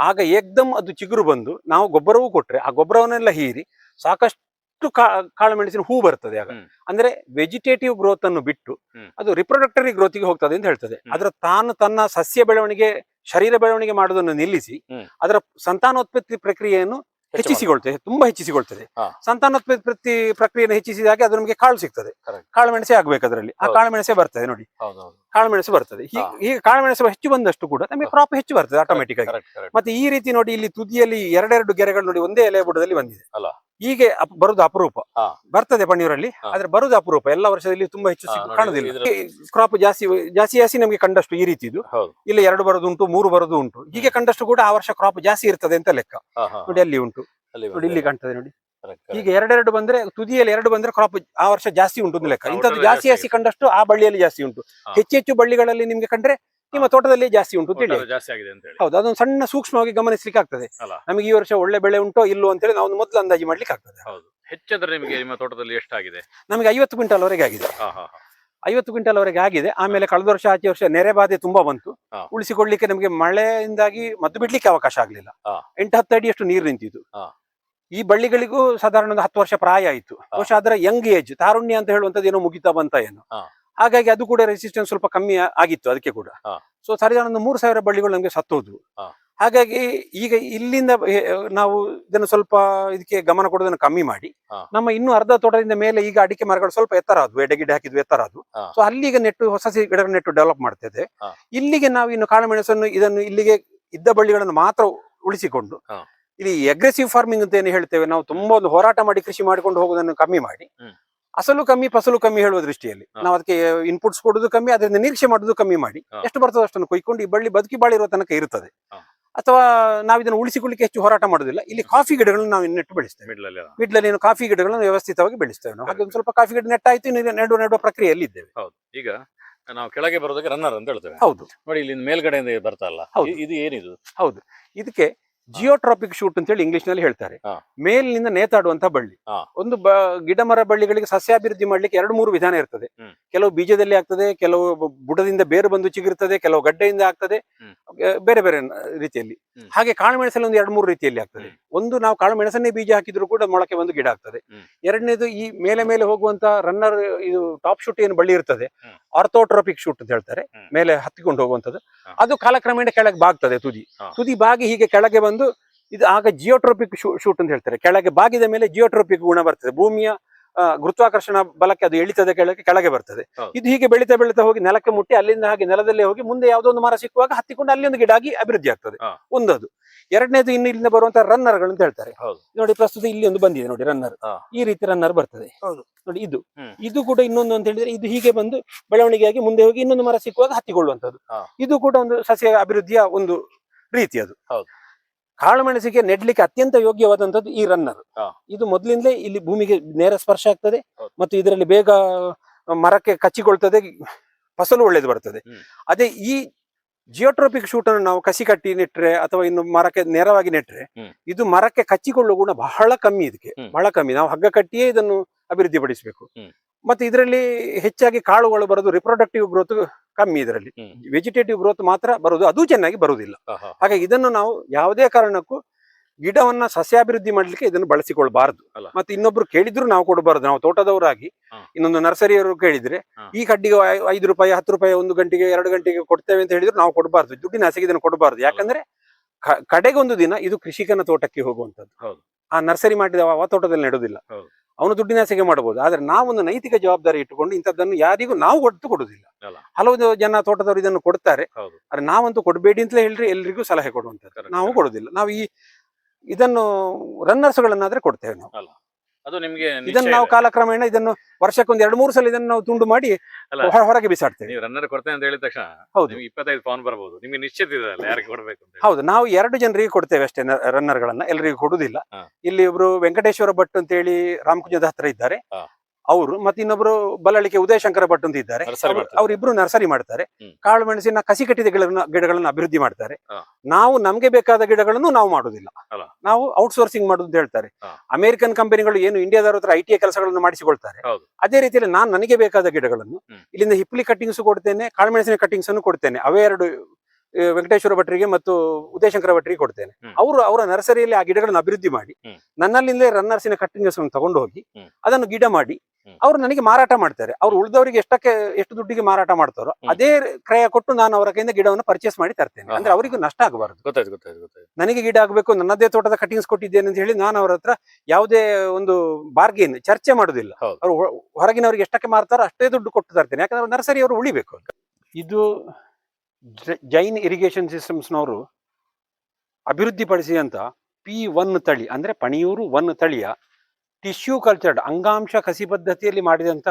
ಆಗ ಏಕ್ದಮ್ ಅದು ಚಿಗುರು ಬಂದು ನಾವು ಗೊಬ್ಬರವೂ ಕೊಟ್ರೆ ಆ ಗೊಬ್ಬರವನ್ನೆಲ್ಲ ಹೀರಿ ಸಾಕಷ್ಟು ಕಾ ಕಾಳುಮೆಣಸಿನ ಹೂ ಬರ್ತದೆ ಆಗ. ಅಂದ್ರೆ ವೆಜಿಟೇಟಿವ್ ಗ್ರೋತ್ ಅನ್ನು ಬಿಟ್ಟು ಅದು ರಿಪ್ರೊಡಕ್ಟರಿ ಗ್ರೋತಿಗೆ ಹೋಗ್ತದೆ ಅಂತ ಹೇಳ್ತದೆ. ಅದರ ತಾನು ತನ್ನ ಸಸ್ಯ ಬೆಳವಣಿಗೆ ಶರೀರ ಬೆಳವಣಿಗೆ ಮಾಡೋದನ್ನು ನಿಲ್ಲಿಸಿ ಅದರ ಸಂತಾನೋತ್ಪತ್ತಿ ಪ್ರಕ್ರಿಯೆಯನ್ನು ಹೆಚ್ಚು ಹೆಚ್ಚಿಸಿಕೊಳ್ತದೆ ತುಂಬಾ ಹೆಚ್ಚಿಸಿಕೊಳ್ತದೆ. ಸಂತಾನೋತ್ಪತ್ತಿ ಪ್ರಕ್ರಿಯೆಯನ್ನು ಹೆಚ್ಚಿಸಿದಾಗ ಅದು ನಮಗೆ ಕಾಳು ಸಿಗ್ತದೆ. ಕಾಳುಮೆಣಸೆ ಕಾಳು ಮೆಣಸೆ ಆಗ್ಬೇಕು ಅದರಲ್ಲಿ. ಆ ಕಾಳುಮೆಣಸೆ ಕಾಳು ಮೆಣಸೆ ಬರ್ತದೆ ನೋಡಿ. ಹೌದು ಹೌದು ಕಾಳು ಮೆಣಸು ಬರ್ತದೆ. ಹೀಗೆ ಹಾ. ಈಗ ಕಾಳು ಮೆಣಸು ಹೆಚ್ಚು ಬಂದಷ್ಟು ಕೂಡ ನಮಗೆ ಕ್ರಾಪ್ ಹೆಚ್ಚು ಬರ್ತದೆ ಆಟೋಮೆಟಿಕ್ ಆಗಿ. ಮತ್ತೆ ಈ ರೀತಿ ನೋಡಿ ಇಲ್ಲಿ ತುದಿಯಲ್ಲಿ ಎರಡೆರಡು ಗೆರೆಗಳು ನೋಡಿ ಒಂದೇ ಎಲೆ ಬುಡದಲ್ಲಿ ಬಂದಿದೆ. ಹೀಗೆ ಬರುದು ಅಪರೂಪ. ಬರ್ತದೆ ಪಣ್ಣೀರಲ್ಲಿ. ಆದ್ರೆ ಬರುದು ಅಪರೂಪ. ಎಲ್ಲ ವರ್ಷದಲ್ಲಿ ತುಂಬಾ ಹೆಚ್ಚು ಕಾಣುದಿಲ್ಲ. ಕ್ರಾಪ್ ಜಾಸ್ತಿ ಜಾಸ್ತಿ ಜಾಸ್ತಿ ನಮಗೆ ಕಂಡಷ್ಟು ಈ ರೀತಿ ಇದು. ಹೌದು. ಇಲ್ಲಿ ಎರಡು ಬರೋದು ಉಂಟು ಮೂರು ಬರೋದು ಉಂಟು. ಹೀಗೆ ಕಂಡಷ್ಟು ಕೂಡ ಆ ವರ್ಷ ಕ್ರಾಪ್ ಜಾಸ್ತಿ ಇರ್ತದೆ ಅಂತ ಲೆಕ್ಕ. ನೋಡಿ ಅಲ್ಲಿ ಉಂಟು. ನೋಡಿ ಇಲ್ಲಿ ಕಾಣ್ತದೆ ನೋಡಿ. ಹೀಗೆ ಎರಡೆರಡು ಬಂದ್ರೆ ತುದಿಯಲ್ಲಿ ಎರಡು ಬಂದ್ರೆ ಕ್ರಾಪ್ ಆ ವರ್ಷ ಜಾಸ್ತಿ ಉಂಟು ಲೆಕ್ಕ. ಇಂಥದ್ದು ಜಾಸ್ತಿ ಜಾಸ್ತಿ ಕಂಡಷ್ಟು ಆ ಬಳ್ಳಿಯಲ್ಲಿ ಜಾಸ್ತಿ ಉಂಟು. ಹೆಚ್ಚೆಚ್ಚು ಹೆಚ್ಚು ಹೆಚ್ಚು ಬಳ್ಳಿಗಳಲ್ಲಿ ನಿಮ್ಗೆ ಕಂಡ್ರೆ ನಿಮ್ಮ ತೋಟದಲ್ಲಿ ಜಾಸ್ತಿ ಉಂಟು ತಿಳಿ ಹೌದು ಅದೊಂದು ಸಣ್ಣ ಸೂಕ್ಷ್ಮವಾಗಿ ಗಮನಿಸ್ಲಿಕ್ಕೆ ಆಗ್ತದೆ. ನಮಗೆ ಈ ವರ್ಷ ಒಳ್ಳೆ ಬೆಳೆ ಉಂಟೋ ಇಲ್ಲೋ ಅಂತೇಳಿ ನಾವು ಮೊದಲು ಅಂದಾಜು ಮಾಡ್ಲಿಕ್ಕೆ ಆಗ್ತದೆ. ಹೌದು. ಹೆಚ್ಚಂದ್ರೆ ನಿಮಗೆ ನಿಮ್ಮ ತೋಟದಲ್ಲಿ ಎಷ್ಟಾಗಿದೆ? ನಮಗೆ ಐವತ್ತು ಕ್ವಿಂಟಲ್ ವರೆಗೆ ಆಗಿದೆ ಐವತ್ತು ಕ್ವಿಂಟಲ್ ವರೆಗೆ ಆಗಿದೆ. ಆಮೇಲೆ ಕಳೆದ ವರ್ಷ ಆಚೆ ವರ್ಷ ನೆರೆ ಬಾಧೆ ತುಂಬಾ ಬಂತು. ಉಳಿಸಿಕೊಳ್ಳಿಕ್ಕೆ ನಮಗೆ ಮಳೆಯಿಂದಾಗಿ ಮದ್ದು ಬಿಡ್ಲಿಕ್ಕೆ ಅವಕಾಶ ಆಗ್ಲಿಲ್ಲ. ಎಂಟು ಹತ್ತು ಅಡಿಯಷ್ಟು ನೀರು ನಿಂತಿತ್ತು. ಈ ಬಳ್ಳಿಗಳಿಗೂ ಸಾಧಾರಣ ಒಂದು ಹತ್ತು ವರ್ಷ ಪ್ರಾಯ ಆಯಿತು. ಬಹುಶಃ ಅದರ ಯಂಗ್ ಏಜ್ ತಾರುಣ್ಯ ಅಂತ ಹೇಳುವಂತದ್ದು ಏನೋ ಮುಗಿತಾ ಬಂತ ಏನು. ಹಾಗಾಗಿ ಅದು ಕೂಡ ರೆಸಿಸ್ಟೆನ್ಸ್ ಸ್ವಲ್ಪ ಕಮ್ಮಿ ಆಗಿತ್ತು ಅದಕ್ಕೆ ಕೂಡ. ಸೊ ಸರಿ ಒಂದು ಮೂರು ಸಾವಿರ ಬಳ್ಳಿಗಳು ನಮಗೆ ಸತ್ತೋದು ಹಾಗಾಗಿ ಈಗ ಇಲ್ಲಿಂದ ನಾವು ಇದನ್ನು ಸ್ವಲ್ಪ ಇದಕ್ಕೆ ಗಮನ ಕೊಡೋದನ್ನು ಕಮ್ಮಿ ಮಾಡಿ. ನಮ್ಮ ಇನ್ನು ಅರ್ಧ ತೋಟದಿಂದ ಮೇಲೆ ಈಗ ಅಡಿಕೆ ಮರಗಳು ಸ್ವಲ್ಪ ಎತ್ತರ ಆದ್ವು ಎಡೆ ಹಾಕಿದ್ವಿ ಎತ್ತರ ಆದ್ವು ಹಾ. ಸೊ ಅಲ್ಲಿಗೆ ನೆಟ್ಟು ಹೊಸ ಸಿ- ಗಿಡ ನೆಟ್ಟು ಡೆವಲಪ್ ಮಾಡ್ತಿದೆ. ಇಲ್ಲಿಗೆ ನಾವು ಇನ್ನು ಕಾಳುಮೆಣಸನ್ನು ಇದನ್ನು ಇಲ್ಲಿಗೆ ಇದ್ದ ಬಳ್ಳಿಗಳನ್ನು ಮಾತ್ರ ಉಳಿಸಿಕೊಂಡು. ಇಲ್ಲಿ ಅಗ್ರೆಸಿವ್ ಫಾರ್ಮಿಂಗ್ ಅಂತ ಏನು ಹೇಳ್ತೇವೆ ನಾವು ತುಂಬಾ ಒಂದು ಹೋರಾಟ ಮಾಡಿ ಕೃಷಿ ಮಾಡಿಕೊಂಡು ಹೋಗೋದನ್ನು ಕಮ್ಮಿ ಮಾಡಿ. ಅಸಲು ಕಮ್ಮಿ ಫಸಲು ಕಮ್ಮಿ ಹೇಳುವ ದೃಷ್ಟಿಯಲ್ಲಿ. ನಾವು ಅದಕ್ಕೆ ಇನ್ಪುಟ್ಸ್ ಕೊಡೋದು ಕಮ್ಮಿ ಅದರಿಂದ ನಿರೀಕ್ಷೆ ಮಾಡುದು ಕಮ್ಮಿ ಮಾಡಿ. ಎಷ್ಟು ಬರ್ತದೋ ಅಷ್ಟನ್ನು ಕೊಯ್ಕೊಂಡು ಈ ಬಳ್ಳಿ ಬದುಕಿ ಬಾಳಿರೋ ತನಕ ಇರುತ್ತದೆ. ಅಥವಾ ನಾವು ಇದನ್ನು ಉಳಿಸಿಕೊಳ್ಳಿಕ್ಕೆ ಹೆಚ್ಚು ಹೋರಾಟ ಮಾಡೋದಿಲ್ಲ ಇಲ್ಲಿ ಕಾಫಿ ಗಿಡಗಳನ್ನು ನಾವು ನೆಟ್ಟು ಬೆಳೆಸ್ತೇವೆ. ಮಿಡ್ಲಲ್ಲಿ ಏನು ಕಾಫಿ ಗಿಡಗಳನ್ನು ವ್ಯವಸ್ಥಿತವಾಗಿ ಬೆಳೆಸ್ತೇವೆ ನಾವು. ಹಾಗೆ ಒಂದು ಸ್ವಲ್ಪ ಕಾಫಿ ಗಿಡ ನೆಟ್ಟಾಯ್ತು ಆಯ್ತು ನೆಡುವ ನೆಡುವ ಪ್ರಕ್ರಿಯೆಯಲ್ಲಿ ಇದ್ದೇವೆ. ಈಗ ನಾವು ಕೆಳಗೆ ಬರೋದಕ್ಕೆ ರನ್ನರ್ ಅಂತ ಹೇಳ್ತೇವೆ. ಹೌದು. ನೋಡಿ ಇಲ್ಲಿ ಮೇಲ್ಗಡೆಯಿಂದ ಇಲ್ಲ. ಹೌದು. ಇದು ಏನಿದು? ಹೌದು. ಇದಕ್ಕೆ ಜಿಯೋಟ್ರಾಪಿಕ್ ಶೂಟ್ ಅಂತ ಹೇಳಿ ಇಂಗ್ಲಿಷ್ನಲ್ಲಿ ಹೇಳ್ತಾರೆ ಮೇಲಿನಿಂದ ನೇತಾಡುವಂತ ಬಳ್ಳಿ. ಒಂದು ಗಿಡ ಮರ ಬಳ್ಳಿಗಳಿಗೆ ಸಸ್ಯಾಭಿವೃದ್ಧಿ ಮಾಡ್ಲಿಕ್ಕೆ ಎರಡು ಮೂರು ವಿಧಾನ ಇರ್ತದೆ. ಕೆಲವು ಬೀಜದಲ್ಲಿ ಆಗ್ತದೆ ಕೆಲವು ಬುಡದಿಂದ ಬೇರು ಬಂದು ಚಿಗಿರ್ತದೆ ಕೆಲವು ಗಡ್ಡೆಯಿಂದ ಆಗ್ತದೆ. ಬೇರೆ ಬೇರೆ ರೀತಿಯಲ್ಲಿ. ಹಾಗೆ ಕಾಳು ಮೆಣಸಲ್ಲಿ ಒಂದು ಎರಡು ಮೂರು ರೀತಿಯಲ್ಲಿ ಆಗ್ತದೆ. ಒಂದು ನಾವು ಕಾಳು ಮೆಣಸನ್ನೇ ಬೀಜ ಹಾಕಿದ್ರು ಕೂಡ ಮೊಳಕೆ ಒಂದು ಗಿಡ ಆಗ್ತದೆ. ಎರಡನೇದು ಈ ಮೇಲೆ ಮೇಲೆ ಹೋಗುವಂತ ರನ್ನರ್ ಇದು ಟಾಪ್ ಶೂಟ್ ಏನು ಬಳ್ಳಿ ಇರ್ತದೆ. ಆರ್ಥೋಟ್ರೋಪಿಕ್ ಶೂಟ್ ಅಂತ ಹೇಳ್ತಾರೆ. ಮೇಲೆ ಹತ್ತಿಕೊಂಡು ಹೋಗುವಂತದ್ದು ಅದು ಕಾಲಕ್ರಮೇಣ ಕೆಳಗೆ ಬಾಗ್ತದೆ ತುದಿ. ತುದಿ ಬಾಗಿ ಹೀಗೆ ಕೆಳಗೆ ಬಂದು ಇದು ಆಗ ಜಿಯೋಟ್ರೋಪಿಕ್ ಶೂಟ್ ಅಂತ ಹೇಳ್ತಾರೆ. ಕೆಳಗೆ ಬಾಗಿದ ಮೇಲೆ ಜಿಯೋಟ್ರೋಪಿಕ್ ಗುಣ ಬರ್ತದೆ. ಭೂಮಿಯ ಗುರುತ್ವಾಕರ್ಷಣ ಬಲಕ್ಕೆ ಅದು ಎಳಿತದೆ ಕೆಳಕ್ಕೆ ಕೆಳಗೆ ಬರ್ತದೆ. ಇದು ಹೀಗೆ ಬೆಳೀತಾ ಬೆಳೀತಾ ಹೋಗಿ ನೆಲಕ್ಕೆ ಮುಟ್ಟಿ ಅಲ್ಲಿಂದ ಹಾಗೆ ನೆಲದಲ್ಲೇ ಹೋಗಿ ಮುಂದೆ ಯಾವುದೋ ಒಂದು ಮರ ಸಿಕ್ಕುವಾಗ ಹತ್ತಿಕೊಂಡು ಅಲ್ಲಿ ಒಂದು ಗಿಡ ಆಗಿ ಅಭಿವೃದ್ಧಿ ಆಗ್ತದೆ. ಒಂದದು. ಎರಡನೇದು ಇನ್ನು ಇಲ್ಲಿಂದ ಬರುವಂತಹ ರನ್ನರ್ಗಳು ಅಂತ ಹೇಳ್ತಾರೆ. ನೋಡಿ ಪ್ರಸ್ತುತ ಇಲ್ಲಿ ಒಂದು ಬಂದಿದೆ ನೋಡಿ ರನ್ನರ್ ಈ ರೀತಿ ರನ್ನರ್ ಬರ್ತದೆ. ನೋಡಿ ಇದು. ಇದು ಕೂಡ ಇನ್ನೊಂದು ಅಂತ ಹೇಳಿದ್ರೆ ಇದು ಹೀಗೆ ಬಂದು ಬೆಳವಣಿಗೆಯಾಗಿ ಮುಂದೆ ಹೋಗಿ ಇನ್ನೊಂದು ಮರ ಸಿಕ್ಕುವಾಗ ಹತ್ತಿಕೊಳ್ಳುವಂತದ್ದು ಇದು ಕೂಡ ಒಂದು ಸಸ್ಯ ಅಭಿವೃದ್ಧಿಯ ಒಂದು ರೀತಿ ಅದು. ಹೌದು. ಕಾಳು ಮೆಣಸಿಗೆ ನೆಡ್ಲಿಕ್ಕೆ ಅತ್ಯಂತ ಯೋಗ್ಯವಾದಂತದ್ದು ಈ ರನ್ನರ್ ಇದು ಮೊದಲಿಂದಲೇ ಇಲ್ಲಿ ಭೂಮಿಗೆ ನೇರ ಸ್ಪರ್ಶ ಆಗ್ತದೆ ಮತ್ತು ಇದರಲ್ಲಿ ಬೇಗ ಮರಕ್ಕೆ ಕಚ್ಚಿಕೊಳ್ತದೆ ಫಸಲು ಒಳ್ಳೇದು ಬರ್ತದೆ. ಅದೇ ಈ ಜಿಯೋಟ್ರೋಪಿಕ್ ಶೂಟ್ ಅನ್ನು ನಾವು ಕಸಿ ಕಟ್ಟಿ ನೆಟ್ರೆ ಅಥವಾ ಇನ್ನು ಮರಕ್ಕೆ ನೇರವಾಗಿ ನೆಟ್ರೆ ಇದು ಮರಕ್ಕೆ ಕಚ್ಚಿಕೊಳ್ಳುವ ಗುಣ ಬಹಳ ಕಮ್ಮಿ ಇದಕ್ಕೆ. ಬಹಳ ಕಮ್ಮಿ. ನಾವು ಹಗ್ಗ ಕಟ್ಟಿಯೇ ಇದನ್ನು ಅಭಿವೃದ್ಧಿಪಡಿಸಬೇಕು. ಮತ್ತೆ ಇದರಲ್ಲಿ ಹೆಚ್ಚಾಗಿ ಕಾಳುಗಳು ಬರೋದು ರಿಪ್ರೊಡಕ್ಟಿವ್ ಗ್ರೋತ್ ಕಮ್ಮಿ ಇದರಲ್ಲಿ. ವೆಜಿಟೇಟಿವ್ ಗ್ರೋತ್ ಮಾತ್ರ ಬರೋದು ಅದು ಚೆನ್ನಾಗಿ ಬರುವುದಿಲ್ಲ. ಹಾಗಾಗಿ ಇದನ್ನು ನಾವು ಯಾವುದೇ ಕಾರಣಕ್ಕೂ ಗಿಡವನ್ನ ಸಸ್ಯಾಭಿವೃದ್ಧಿ ಮಾಡ್ಲಿಕ್ಕೆ ಇದನ್ನು ಬಳಸಿಕೊಳ್ಬಾರ್ದು. ಮತ್ತೆ ಇನ್ನೊಬ್ರು ಕೇಳಿದ್ರು ನಾವು ಕೊಡಬಾರ್ದು ನಾವು ತೋಟದವರಾಗಿ. ಇನ್ನೊಂದು ನರ್ಸರಿಯವರು ಕೇಳಿದ್ರೆ ಈ ಕಡ್ಡಿಗೆ ಐದು ರೂಪಾಯಿ ಹತ್ತು ರೂಪಾಯಿ ಒಂದು ಗಂಟೆಗೆ ಎರಡು ಗಂಟೆಗೆ ಕೊಡ್ತೇವೆ ಅಂತ ಹೇಳಿದ್ರು ನಾವು ಕೊಡಬಾರ್ದು. ದುಡ್ಡಿನ ಆಸೆಗೆ ಇದನ್ನು ಕೊಡಬಾರ್ದು. ಯಾಕಂದ್ರೆ ಕಡೆಗೊಂದು ದಿನ ಇದು ಕೃಷಿಕನ ತೋಟಕ್ಕೆ ಹೋಗುವಂತದ್ದು ಆ ನರ್ಸರಿ ಮಾಡಿದ ಆ ತೋಟದಲ್ಲಿ ನೆಡುವುದಿಲ್ಲ ಹೌದು. ಅವನು ದುಡ್ಡಿನ ಆಸೆಗೆ ಮಾಡಬಹುದು ಆದ್ರೆ ನಾವೊಂದು ನೈತಿಕ ಜವಾಬ್ದಾರಿ ಇಟ್ಟುಕೊಂಡು ಇಂಥದ್ದನ್ನು ಯಾರಿಗೂ ನಾವು ಕೊಟ್ಟು ಕೊಡುದಿಲ್ಲ. ಹಲವು ಜನ ತೋಟದವರು ಇದನ್ನು ಕೊಡ್ತಾರೆ. ಆದ್ರೆ ನಾವಂತೂ ಕೊಡಬೇಡಿ ಅಂತಲೇ ಹೇಳ್ರಿ ಎಲ್ರಿಗೂ ಸಲಹೆ ಕೊಡುವಂತ ನಾವು. ಕೊಡುದಿಲ್ಲ ನಾವು ಈ ಇದನ್ನು ರನ್ನರ್ಸ್ ಗಳನ್ನಾದ್ರೆ ಕೊಡ್ತೇವೆ ನಾವು. ಅದು ನಿಮಗೆ ಇದನ್ನು ನಾವು. ಕಾಲಕ್ರಮೇಣ ಇದನ್ನು ವರ್ಷಕ್ಕೊಂದು ಎರಡು ಮೂರು ಸಲ ಇದನ್ನು ನಾವು ತುಂಡು ಮಾಡಿ. ಹೊರಗೆ ಬಿಸಾಡ್ತೇವೆ ನೀವು ರನ್ನರ್ ಕೊಡ್ತೇನೆ ಅಂತ ಹೇಳಿದ ತಕ್ಷಣ ಹೌದು. ನಿಮ್ಗೆ ಇಪ್ಪತ್ತೈದು ಫೋನ್ ಬರ್ಬೋದು ನಿಮ್ಗೆ ನಿಶ್ಚಿತ ಇದೆ ಅಲ್ಲ ಯಾರಿಗೆ ಕೊಡ್ಬೇಕು ಅಂತ ಹೌದು ನಾವು ಎರಡು ಜನರಿಗೆ ಕೊಡ್ತೇವೆ ಅಷ್ಟೇ ರನ್ನರ್ ಗಳನ್ನ ಎಲ್ಲರಿಗೂ ಕೊಡುದಿಲ್ಲ ಇಲ್ಲಿ ಒಬ್ರು ವೆಂಕಟೇಶ್ವರ ಭಟ್ ಅಂತ ಹೇಳಿ ರಾಮಕುಂಜದ ಹತ್ರ ಇದ್ದಾರೆ. ಅವರು ಮತ್ತೆ ಇನ್ನೊಬ್ರು ಬಲ್ಲಳಿಕೆ ಉದಯಶಂಕರ ಭಟ್ ಅಂತ ಇದ್ದಾರೆ. ಅವರಿಬ್ರು ನರ್ಸರಿ ಮಾಡ್ತಾರೆ. ಕಾಳು ಮೆಣಸಿನ ಕಸಿ ಕಟ್ಟಿದ ಗಿಡಗಳನ್ನ ಗಿಡಗಳನ್ನ ಅಭಿವೃದ್ಧಿ ಮಾಡ್ತಾರೆ. ನಾವು ನಮ್ಗೆ ಬೇಕಾದ ಗಿಡಗಳನ್ನು ನಾವು ಮಾಡುದಿಲ್ಲ ನಾವು ಔಟ್ಸೋರ್ಸಿಂಗ್ ಮಾಡುದು ಹೇಳ್ತಾರೆ. ಅಮೆರಿಕನ್ ಕಂಪನಿಗಳು ಏನು ಇಂಡಿಯಾದವ್ರ ಹತ್ರ ಐ ಟಿ ಕೆಲಸಗಳನ್ನು ಮಾಡಿಸಿಕೊಳ್ತಾರೆ. ಅದೇ ರೀತಿಯಲ್ಲಿ ನಾನು ನನಗೆ ಬೇಕಾದ ಗಿಡಗಳನ್ನು ಇಲ್ಲಿಂದ ಹಿಪ್ಲಿ ಕಟ್ಟಿಂಗ್ಸ್ ಕೊಡ್ತೇನೆ ಕಾಳುಮೆಣಸಿನ ಕಟ್ಟಿಂಗ್ಸ್ ಅನ್ನು ಕೊಡ್ತೇನೆ. ಅವೇ ಎರಡು ವೆಂಕಟೇಶ್ವರ ಭಟ್ರಿಗೆ ಮತ್ತು ಉದಯಶಂಕರ ಭಟ್ರಿಗೆ ಕೊಡ್ತೇನೆ. ಅವರು ಅವರ ನರ್ಸರಿಯಲ್ಲಿ ಆ ಗಿಡಗಳನ್ನು ಅಭಿವೃದ್ಧಿ ಮಾಡಿ. ನನ್ನಲ್ಲಿಂದಲೇ ರನ್ನರ್ಸಿನ ಕಟ್ಟಿಂಗ್ಸ್ ಅನ್ನು ತಗೊಂಡು ಹೋಗಿ ಅದನ್ನು ಗಿಡ ಮಾಡಿ. ಅವರು ನನಗೆ ಮಾರಾಟ ಮಾಡ್ತಾರೆ. ಅವ್ರು ಉಳಿದವರಿಗೆ ಎಷ್ಟಕ್ಕೆ ಎಷ್ಟು ದುಡ್ಡಿಗೆ ಮಾರಾಟ ಮಾಡ್ತಾರೋ ಅದೇ ಕ್ರಯ ಕೊಟ್ಟು ನಾನು ಅವರ ಕೈಯಿಂದ ಗಿಡವನ್ನು ಪರ್ಚೇಸ್ ಮಾಡಿ ತರ್ತೇನೆ. ಅಂದ್ರೆ ಅವರಿಗೂ ನಷ್ಟ ಆಗಬಾರದು. ನನಗೆ ಗಿಡ ಆಗಬೇಕು ನನ್ನದೇ ತೋಟದ ಕಟಿಂಗ್ಸ್ ಕೊಟ್ಟಿದ್ದೇನೆ ಅಂತ ಹೇಳಿ ನಾನು ಅವರ ಹತ್ರ ಯಾವುದೇ ಒಂದು ಬಾರ್ಗೇನ್ ಚರ್ಚೆ ಮಾಡುದಿಲ್ಲ. ಅವರು ಹೊರಗಿನವರಿಗೆ ಎಷ್ಟಕ್ಕೆ ಮಾರ್ತಾರೋ ಅಷ್ಟೇ ದುಡ್ಡು ಕೊಟ್ಟು ತರ್ತೇನೆ. ಯಾಕಂದ್ರೆ ನರ್ಸರಿ ಅವರು ಉಳಿಬೇಕು. ಇದು ಜೈನ್ ಇರಿಗೇಷನ್ ಸಿಸ್ಟಮ್ಸ್ನವರು ಅಭಿವೃದ್ಧಿಪಡಿಸಿದಂತ ಪಿ ಒನ್ ತಳಿ ಅಂದ್ರೆ ಪಣಿಯೂರು ಒನ್ ತಳಿಯ ಟಿಶ್ಯೂ ಕಲ್ಚರ್ಡ್ ಅಂಗಾಂಶ ಕಸಿ ಪದ್ಧತಿಯಲ್ಲಿ ಮಾಡಿದಂತ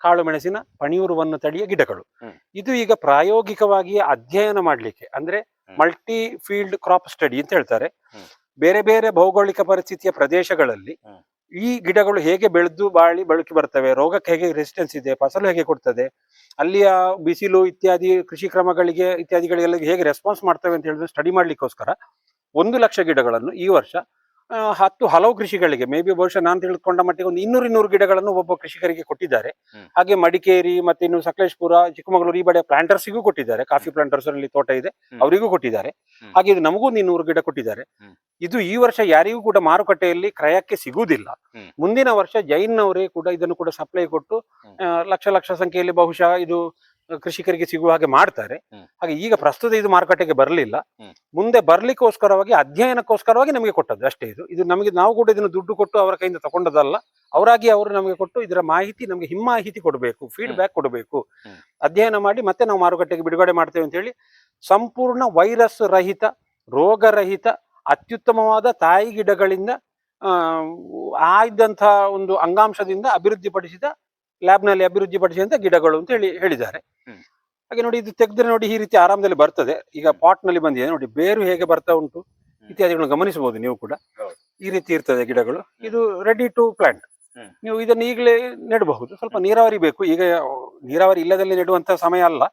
ಕಾಳು ಮೆಣಸಿನ ಪಣಿಯೂರು ಒನ್ ತಳಿಯ ಗಿಡಗಳು ಇದು ಈಗ ಪ್ರಾಯೋಗಿಕವಾಗಿ ಅಧ್ಯಯನ ಮಾಡಲಿಕ್ಕೆ ಅಂದ್ರೆ. ಮಲ್ಟಿ ಫೀಲ್ಡ್ ಕ್ರಾಪ್ ಸ್ಟಡಿ ಅಂತ ಹೇಳ್ತಾರೆ ಬೇರೆ ಬೇರೆ ಭೌಗೋಳಿಕ ಪರಿಸ್ಥಿತಿಯ ಪ್ರದೇಶಗಳಲ್ಲಿ. ಈ ಗಿಡಗಳು ಹೇಗೆ ಬೆಳೆದು ಬಾಳಿ ಬಳಕೆ ಬರ್ತವೆ, ರೋಗಕ್ಕೆ ಹೇಗೆ ರೆಸಿಸ್ಟೆನ್ಸ್ ಇದೆ, ಫಸಲು ಹೇಗೆ ಕೊಡ್ತದೆ, ಅಲ್ಲಿಯ ಬಿಸಿಲು ಇತ್ಯಾದಿ ಕೃಷಿ ಕ್ರಮಗಳಿಗೆ ಇತ್ಯಾದಿಗಳಿಗೆಲ್ಲ ಹೇಗೆ ರೆಸ್ಪಾನ್ಸ್ ಮಾಡ್ತವೆ ಅಂತ ಹೇಳಿದ್ರೆ ಸ್ಟಡಿ ಮಾಡ್ಲಿಕ್ಕೋಸ್ಕರ ಒಂದು ಲಕ್ಷ ಗಿಡಗಳನ್ನು ಈ ವರ್ಷ ಹತ್ತು ಹಲವು ಕೃಷಿಗಳಿಗೆ ಮೇ ಬಿ ಬಹುಶಃ ನಾನು ತಿಳ್ಕೊಂಡ ಮಟ್ಟಿಗೆ ಒಂದು ಇನ್ನೂರು ಇನ್ನೂರು ಗಿಡಗಳನ್ನು ಒಬ್ಬ ಕೃಷಿಕರಿಗೆ ಕೊಟ್ಟಿದ್ದಾರೆ. ಹಾಗೆ ಮಡಿಕೇರಿ ಮತ್ತೆ ಇನ್ನು ಸಕಲೇಶ್ಪುರ ಚಿಕ್ಕಮಗಳೂರು ಈ ಬಡೆ ಪ್ಲಾಂಟರ್ಸಿಗೂ ಕೊಟ್ಟಿದ್ದಾರೆ. ಕಾಫಿ ಪ್ಲಾಂಟರ್ಸ್ ಅಲ್ಲಿ ತೋಟ ಇದೆ ಅವರಿಗೂ ಕೊಟ್ಟಿದ್ದಾರೆ. ಹಾಗೆ ಇದು ನಮಗೂ ಒಂದು ಇನ್ನೂರು ಗಿಡ ಕೊಟ್ಟಿದ್ದಾರೆ. ಇದು ಈ ವರ್ಷ ಯಾರಿಗೂ ಕೂಡ ಮಾರುಕಟ್ಟೆಯಲ್ಲಿ ಕ್ರಯಕ್ಕೆ ಸಿಗುವುದಿಲ್ಲ. ಮುಂದಿನ ವರ್ಷ ಜೈನ್ ಅವರೇ ಕೂಡ ಇದನ್ನು ಕೂಡ ಸಪ್ಲೈ ಕೊಟ್ಟು. ಲಕ್ಷ ಲಕ್ಷ ಸಂಖ್ಯೆಯಲ್ಲಿ ಬಹುಶಃ ಇದು ಕೃಷಿಕರಿಗೆ ಸಿಗುವ ಹಾಗೆ ಮಾಡ್ತಾರೆ. ಹಾಗೆ ಈಗ ಪ್ರಸ್ತುತ ಇದು ಮಾರುಕಟ್ಟೆಗೆ ಬರಲಿಲ್ಲ. ಮುಂದೆ ಬರ್ಲಿಕ್ಕೋಸ್ಕರವಾಗಿ ಅಧ್ಯಯನಕ್ಕೋಸ್ಕರವಾಗಿ ನಮಗೆ ಕೊಟ್ಟದ್ದು ಅಷ್ಟೇ ಇದು. ಇದು ನಮಗೆ ನಾವು ಕೂಡ ಇದನ್ನು ದುಡ್ಡು ಕೊಟ್ಟು ಅವರ ಕೈಯಿಂದ ತಗೊಂಡದಲ್ಲ. ಅವರಾಗಿ ಅವರು ನಮಗೆ ಕೊಟ್ಟು ಇದರ ಮಾಹಿತಿ ನಮಗೆ ಹಿಮ್ಮಾಹಿತಿ ಕೊಡಬೇಕು ಫೀಡ್ಬ್ಯಾಕ್ ಕೊಡಬೇಕು. ಅಧ್ಯಯನ ಮಾಡಿ ಮತ್ತೆ ನಾವು ಮಾರುಕಟ್ಟೆಗೆ ಬಿಡುಗಡೆ ಮಾಡ್ತೇವೆ ಅಂತ ಹೇಳಿ ಸಂಪೂರ್ಣ ವೈರಸ್ ರಹಿತ ರೋಗರಹಿತ ಅತ್ಯುತ್ತಮವಾದ ತಾಯಿ ಗಿಡಗಳಿಂದ ಆ, ಆಯ್ದಂತಹ ಒಂದು ಅಂಗಾಂಶದಿಂದ ಅಭಿವೃದ್ಧಿಪಡಿಸಿದ ಲ್ಯಾಬ್ನಲ್ಲಿ ಅಭಿವೃದ್ಧಿಪಡಿಸಿದಂತ ಗಿಡಗಳು ಅಂತ ಹೇಳಿ ಹೇಳಿದ್ದಾರೆ. ಹಾಗೆ ನೋಡಿ ಇದು ತೆಗೆದ್ರೆ ನೋಡಿ ಈ ರೀತಿ ಆರಾಮದಲ್ಲಿ ಬರ್ತದೆ. ಈಗ ಪಾಟ್ನಲ್ಲಿ ಬಂದಿದೆ. ನೋಡಿ ಬೇರು ಹೇಗೆ ಬರ್ತಾ ಉಂಟು ಇತ್ಯಾದಿಗಳನ್ನು ಗಮನಿಸಬಹುದು ನೀವು ಕೂಡ. ಈ ರೀತಿ ಇರ್ತದೆ ಗಿಡಗಳು. ಇದು ರೆಡಿ ಟು ಪ್ಲಾಂಟ್ ನೀವು ಇದನ್ನು ಈಗಲೇ ನೆಡಬಹುದು. ಸ್ವಲ್ಪ ನೀರಾವರಿ ಬೇಕು. ಈಗ ನೀರಾವರಿ ಇಲ್ಲದಲ್ಲಿ ನೆಡುವಂತ ಸಮಯ ಅಲ್ಲ.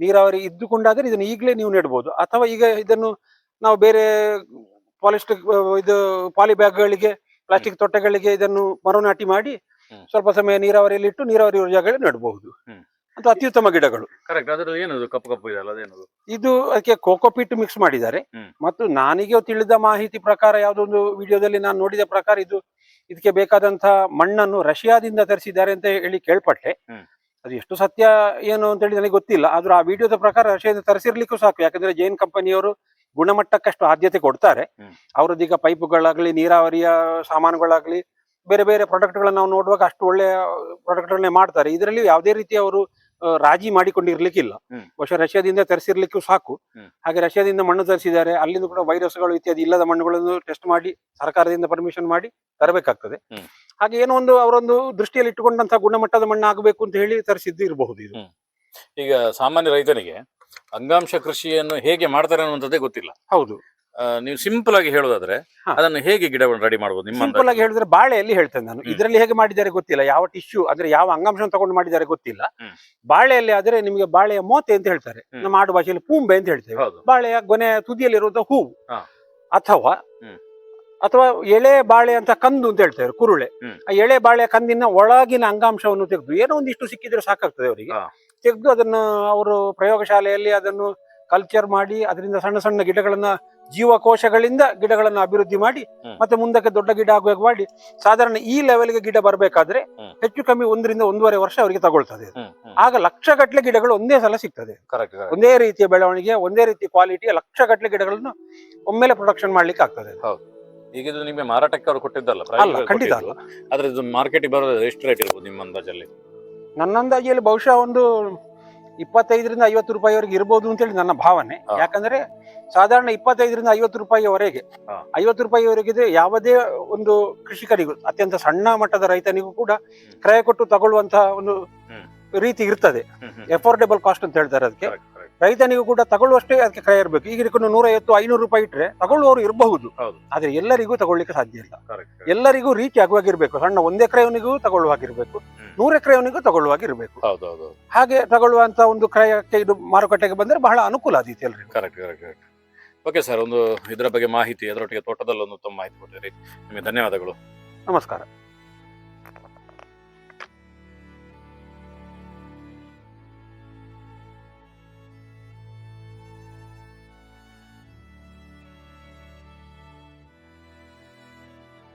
ನೀರಾವರಿ ಇದ್ದುಕೊಂಡಾದ್ರೆ ಇದನ್ನು ಈಗಲೇ ನೀವು ನೆಡಬಹುದು. ಅಥವಾ ಈಗ ಇದನ್ನು ನಾವು ಬೇರೆ ಪಾಲಿಸ್ಟಿಕ್ ಇದು ಪಾಲಿ ಬ್ಯಾಗ್ಗಳಿಗೆ ಪ್ಲಾಸ್ಟಿಕ್ ತೊಟ್ಟೆಗಳಿಗೆ ಇದನ್ನು ಮರುನಾಟಿ ಮಾಡಿ. ಸ್ವಲ್ಪ ಸಮಯ ನೀರಾವರಿಯಲ್ಲಿ ಇಟ್ಟು ನೀರಾವರಿ ಜಾಗದಲ್ಲಿ ನೆಡಬಹುದು. ಅಂತ ಅತ್ಯುತ್ತಮ ಗಿಡಗಳು. ಕರೆಕ್ಟ್ ಅದ್ರ ಏನದು? ಕಪ್ಪು ಕಪ್ಪು ಇದೆಲ್ಲ ಅದೇನದು ಇದು ಅದಕ್ಕೆ ಕೋಕೋಪಿಟ್ ಮಿಕ್ಸ್ ಮಾಡಿದ್ದಾರೆ. ಮತ್ತು ನನಗೆ ತಿಳಿದ ಮಾಹಿತಿ ಪ್ರಕಾರ ಯಾವುದೊಂದು ವಿಡಿಯೋದಲ್ಲಿ ನಾನು ನೋಡಿದ ಪ್ರಕಾರ ಇದು ಇದಕ್ಕೆ ಬೇಕಾದಂತಹ ಮಣ್ಣನ್ನು ರಷ್ಯಾದಿಂದ ತರಿಸಿದ್ದಾರೆ ಅಂತ ಹೇಳಿ ಕೇಳ್ಪಟ್ಟೆ. ಅದು ಎಷ್ಟು ಸತ್ಯ ಏನು ಅಂತ ಹೇಳಿ ನನಗೆ ಗೊತ್ತಿಲ್ಲ. ಆದ್ರೂ ಆ ವಿಡಿಯೋದ ಪ್ರಕಾರ ರಷ್ಯಾದಿಂದ ತರಿಸಿರ್ಲಿಕ್ಕೂ ಸಾಕು. ಯಾಕಂದ್ರೆ ಜೈನ್ ಕಂಪನಿಯವರು ಗುಣಮಟ್ಟಕ್ಕಷ್ಟು ಆದ್ಯತೆ ಕೊಡ್ತಾರೆ. ಅವರದೀಗ ಪೈಪುಗಳಾಗ್ಲಿ ನೀರಾವರಿಯ ಸಾಮಾನುಗಳಾಗ್ಲಿ ಬೇರೆ ಬೇರೆ ಪ್ರಾಡಕ್ಟ್ಗಳನ್ನ ನಾವು ನೋಡುವಾಗ ಅಷ್ಟು ಒಳ್ಳೆಯ ಪ್ರಾಡಕ್ಟ್ಗಳನ್ನೇ ಮಾಡ್ತಾರೆ. ಇದರಲ್ಲಿ ಯಾವುದೇ ರೀತಿ ಅವರು ರಾಜಿ ಮಾಡಿಕೊಂಡಿರ್ಲಿಕ್ಕಿಲ್ಲ. ಬಹುಶಃ ರಷ್ಯಾದಿಂದ ತರಿಸಿರ್ಲಿಕ್ಕೂ ಸಾಕು. ಹಾಗೆ ರಷ್ಯಾದಿಂದ ಮಣ್ಣು ತರಿಸಿದ್ದಾರೆ. ಅಲ್ಲಿಂದ ಕೂಡ ವೈರಸ್ಗಳು ಇತ್ಯಾದಿ ಇಲ್ಲದ ಮಣ್ಣುಗಳನ್ನು ಟೆಸ್ಟ್ ಮಾಡಿ ಸರ್ಕಾರದಿಂದ ಪರ್ಮಿಷನ್ ಮಾಡಿ ತರಬೇಕಾಗ್ತದೆ. ಹಾಗೆ ಏನೋ ಒಂದು ಅವರೊಂದು ದೃಷ್ಟಿಯಲ್ಲಿ ಇಟ್ಟುಕೊಂಡಂತಹ ಗುಣಮಟ್ಟದ ಮಣ್ಣು ಆಗಬೇಕು ಅಂತ ಹೇಳಿ ತರಿಸಿದ್ದು ಇರಬಹುದು ಇದು. ಈಗ ಸಾಮಾನ್ಯ ರೈತನಿಗೆ ಅಂಗಾಂಶ ಕೃಷಿಯನ್ನು ಹೇಗೆ ಮಾಡ್ತಾರೆ ಅನ್ನುವಂಥದ್ದೇ ಗೊತ್ತಿಲ್ಲ. ಹೌದು. ನೀವು ಸಿಂಪಲ್ ಆಗಿ ಹೇಳೋದಾದ್ರೆ ಹಾ. ಅದನ್ನು ಹೇಗೆ ಗಿಡ ರೆಡಿ ಮಾಡಬಹುದು ನಿಮ್ಮ ಸಿಂಪಲ್ ಆಗಿ ಹೇಳಿದ್ರೆ ಬಾಳೆಯಲ್ಲಿ ಹೇಳ್ತೇನೆ ನಾನು. ಇದರಲ್ಲಿ ಹೇಗೆ ಮಾಡಿದ್ದಾರೆ ಗೊತ್ತಿಲ್ಲ. ಯಾವ ಟಿಶ್ಯೂ ಅಂದ್ರೆ ಯಾವ ಅಂಗಾಂಶವನ್ನು ತಗೊಂಡು ಮಾಡಿದ್ದಾರೆ ಗೊತ್ತಿಲ್ಲ. ಬಾಳೆಯಲ್ಲಿ ಆದ್ರೆ ನಿಮಗೆ ಬಾಳೆಯ ಮೋತೆ ಅಂತ ಹೇಳ್ತಾರೆ. ನಮ್ಮ ಆಡು ಭಾಷೆಯಲ್ಲಿ ಪೂಂಬೆ ಅಂತ ಹೇಳ್ತೇವೆ. ಬಾಳೆ ಬಾಳೆಯ ಗೊನೆಯ ತುದಿಯಲ್ಲಿರುವಂತಹ ಹೂವು. ಅಥವಾ ಅಥವಾ ಎಳೆ ಬಾಳೆ ಅಂತ ಕಂದು ಅಂತ ಹೇಳ್ತಾರೆ ಕುರುಳೆ. ಆ ಎಳೆ ಬಾಳೆ ಕಂದಿನ ಒಳಗಿನ ಅಂಗಾಂಶವನ್ನು ತೆಗೆದು ಏನೋ ಒಂದಿಷ್ಟು ಸಿಕ್ಕಿದ್ರೆ ಸಾಕಾಗ್ತದೆ ಅವರಿಗೆ. ಹಾ. ತೆಗೆದು ಅದನ್ನು ಅವರು ಪ್ರಯೋಗಶಾಲೆಯಲ್ಲಿ ಅದನ್ನು ಕಲ್ಚರ್ ಮಾಡಿ ಅದರಿಂದ ಸಣ್ಣ ಸಣ್ಣ ಗಿಡಗಳನ್ನ ಜೀವಕೋಶಗಳಿಂದ ಗಿಡಗಳನ್ನು ಅಭಿವೃದ್ಧಿ ಮಾಡಿ ಮತ್ತೆ ಮುಂದಕ್ಕೆ ದೊಡ್ಡ ಗಿಡ ಆಗುವಾಗ ಮಾಡಿ ಸಾಧಾರಣ ಈ ಲೆವೆಲ್ಗೆ ಗಿಡ ಬರಬೇಕಾದ್ರೆ ಹೆಚ್ಚು ಕಮ್ಮಿ ಒಂದರಿಂದ ಒಂದೂವರೆ ವರ್ಷ ಅವರಿಗೆ ತಗೊಳ್ತದೆ ಆಗ ಲಕ್ಷಗಟ್ಟಲೆ ಗಿಡಗಳು ಒಂದೇ ಸಲ ಸಿಗ್ತದೆ. ಒಂದೇ ರೀತಿಯ ಬೆಳವಣಿಗೆ ಒಂದೇ ರೀತಿಯ ಕ್ವಾಲಿಟಿಯ ಲಕ್ಷಗಟ್ಟಲೆ ಗಿಡಗಳನ್ನು ಒಮ್ಮೆಲೆ ಪ್ರೊಡಕ್ಷನ್ ಮಾಡ್ಲಿಕ್ಕೆ ಆಗ್ತದೆ ಈಗ ಇದು ನಿಮಗೆ ಮಾರಾಟಕ್ಕೆ ಅವರು ಕೊಟ್ಟಿದ್ದಲ್ಲ ಅಲ್ಲ ಖಂಡಿತ ಅಲ್ಲ. ಆದ್ರೆ ಇದು ಮಾರ್ಕೆಟ್ ಬರೋದು ಎಷ್ಟು ರೇಟ್ ಇರ್ಬೋದು ನಿಮ್ಮ ಅಂದಾಜಲ್ಲಿ ನನ್ನ ಅಂದಾಜಿಯಲ್ಲಿ ಬಹುಶಃ ಒಂದು ಇಪ್ಪತ್ತೈದರಿಂದ ಐವತ್ತು ರೂಪಾಯಿವರೆಗೆ ಇರ್ಬೋದು ಅಂತೇಳಿ ನನ್ನ ಭಾವನೆ. ಯಾಕಂದ್ರೆ ಸಾಧಾರಣ ಇಪ್ಪತ್ತೈದರಿಂದ ಐವತ್ತು ರೂಪಾಯಿವರೆಗೆ. ಐವತ್ತು ರೂಪಾಯಿವರೆಗಿದ್ರೆ ಯಾವುದೇ ಒಂದು ಕೃಷಿಕರಿಗೂ ಅತ್ಯಂತ ಸಣ್ಣ ಮಟ್ಟದ ರೈತನಿಗೂ ಕೂಡ ಕ್ರಯ ಕೊಟ್ಟು ತಗೊಳ್ಳುವಂತಹ ಒಂದು ರೀತಿ ಇರ್ತದೆ. ಎಫೋರ್ಡೆಬಲ್ ಕಾಸ್ಟ್ ಅಂತ ಹೇಳ್ತಾರೆ ಅದಕ್ಕೆ. ರೈತನಿಗೂ ಕೂಡ ತಗೊಳ್ಳುವಷ್ಟೇ ಅದಕ್ಕೆ ಕ್ರಯ ಇರಬೇಕು. ಈಗ ನೂರೈವತ್ತು ನೂರ ಐವತ್ತು ಐನೂರು ರೂಪಾಯಿ ಇಟ್ಟರೆ ತಗೊಳ್ಳುವವರು ಇರಬಹುದು. ಹೌದು. ಆದ್ರೆ ಎಲ್ಲರಿಗೂ ತಗೊಳ್ಳಿಕ್ಕೆ ಸಾಧ್ಯ ಇಲ್ಲ. ಕರೆಕ್ಟ್ ಎಲ್ಲರಿಗೂ ರೀಚ್ ಆಗುವಾಗಿರ್ಬೇಕು. ಸಣ್ಣ ಒಂದ್ ಎಕರೆಯವನಿಗೂ ತಗೊಳ್ಳುವಾಗಿರ್ಬೇಕು. ನೂರ ನೂರು ಎಕರೆಯವನಿಗೂ ತಗೊಳ್ಳುವಾಗಿರ್ಬೇಕು. ಹೌದು ಹೌದು ಹಾಗೆ ತಗೊಳ್ಳುವಂತ ಒಂದು ಕ್ರಯಕ್ಕೆ ಇದು ಮಾರುಕಟ್ಟೆಗೆ ಬಂದ್ರೆ ಬಹಳ ಅನುಕೂಲ ಆದೀತಿ ಎಲ್ರಿಗೂ. Correct correct correct okay sir ಒಂದು ಇದರ ಬಗ್ಗೆ ಮಾಹಿತಿ ಅದರೊಟ್ಟಿಗೆ ತೋಟದಲ್ಲಿ ಒಂದು ಉತ್ತಮ ಮಾಹಿತಿ ಕೊಟ್ಟಿರಿ ನಿಮಗೆ ಧನ್ಯವಾದಗಳು. ನಮಸ್ಕಾರ.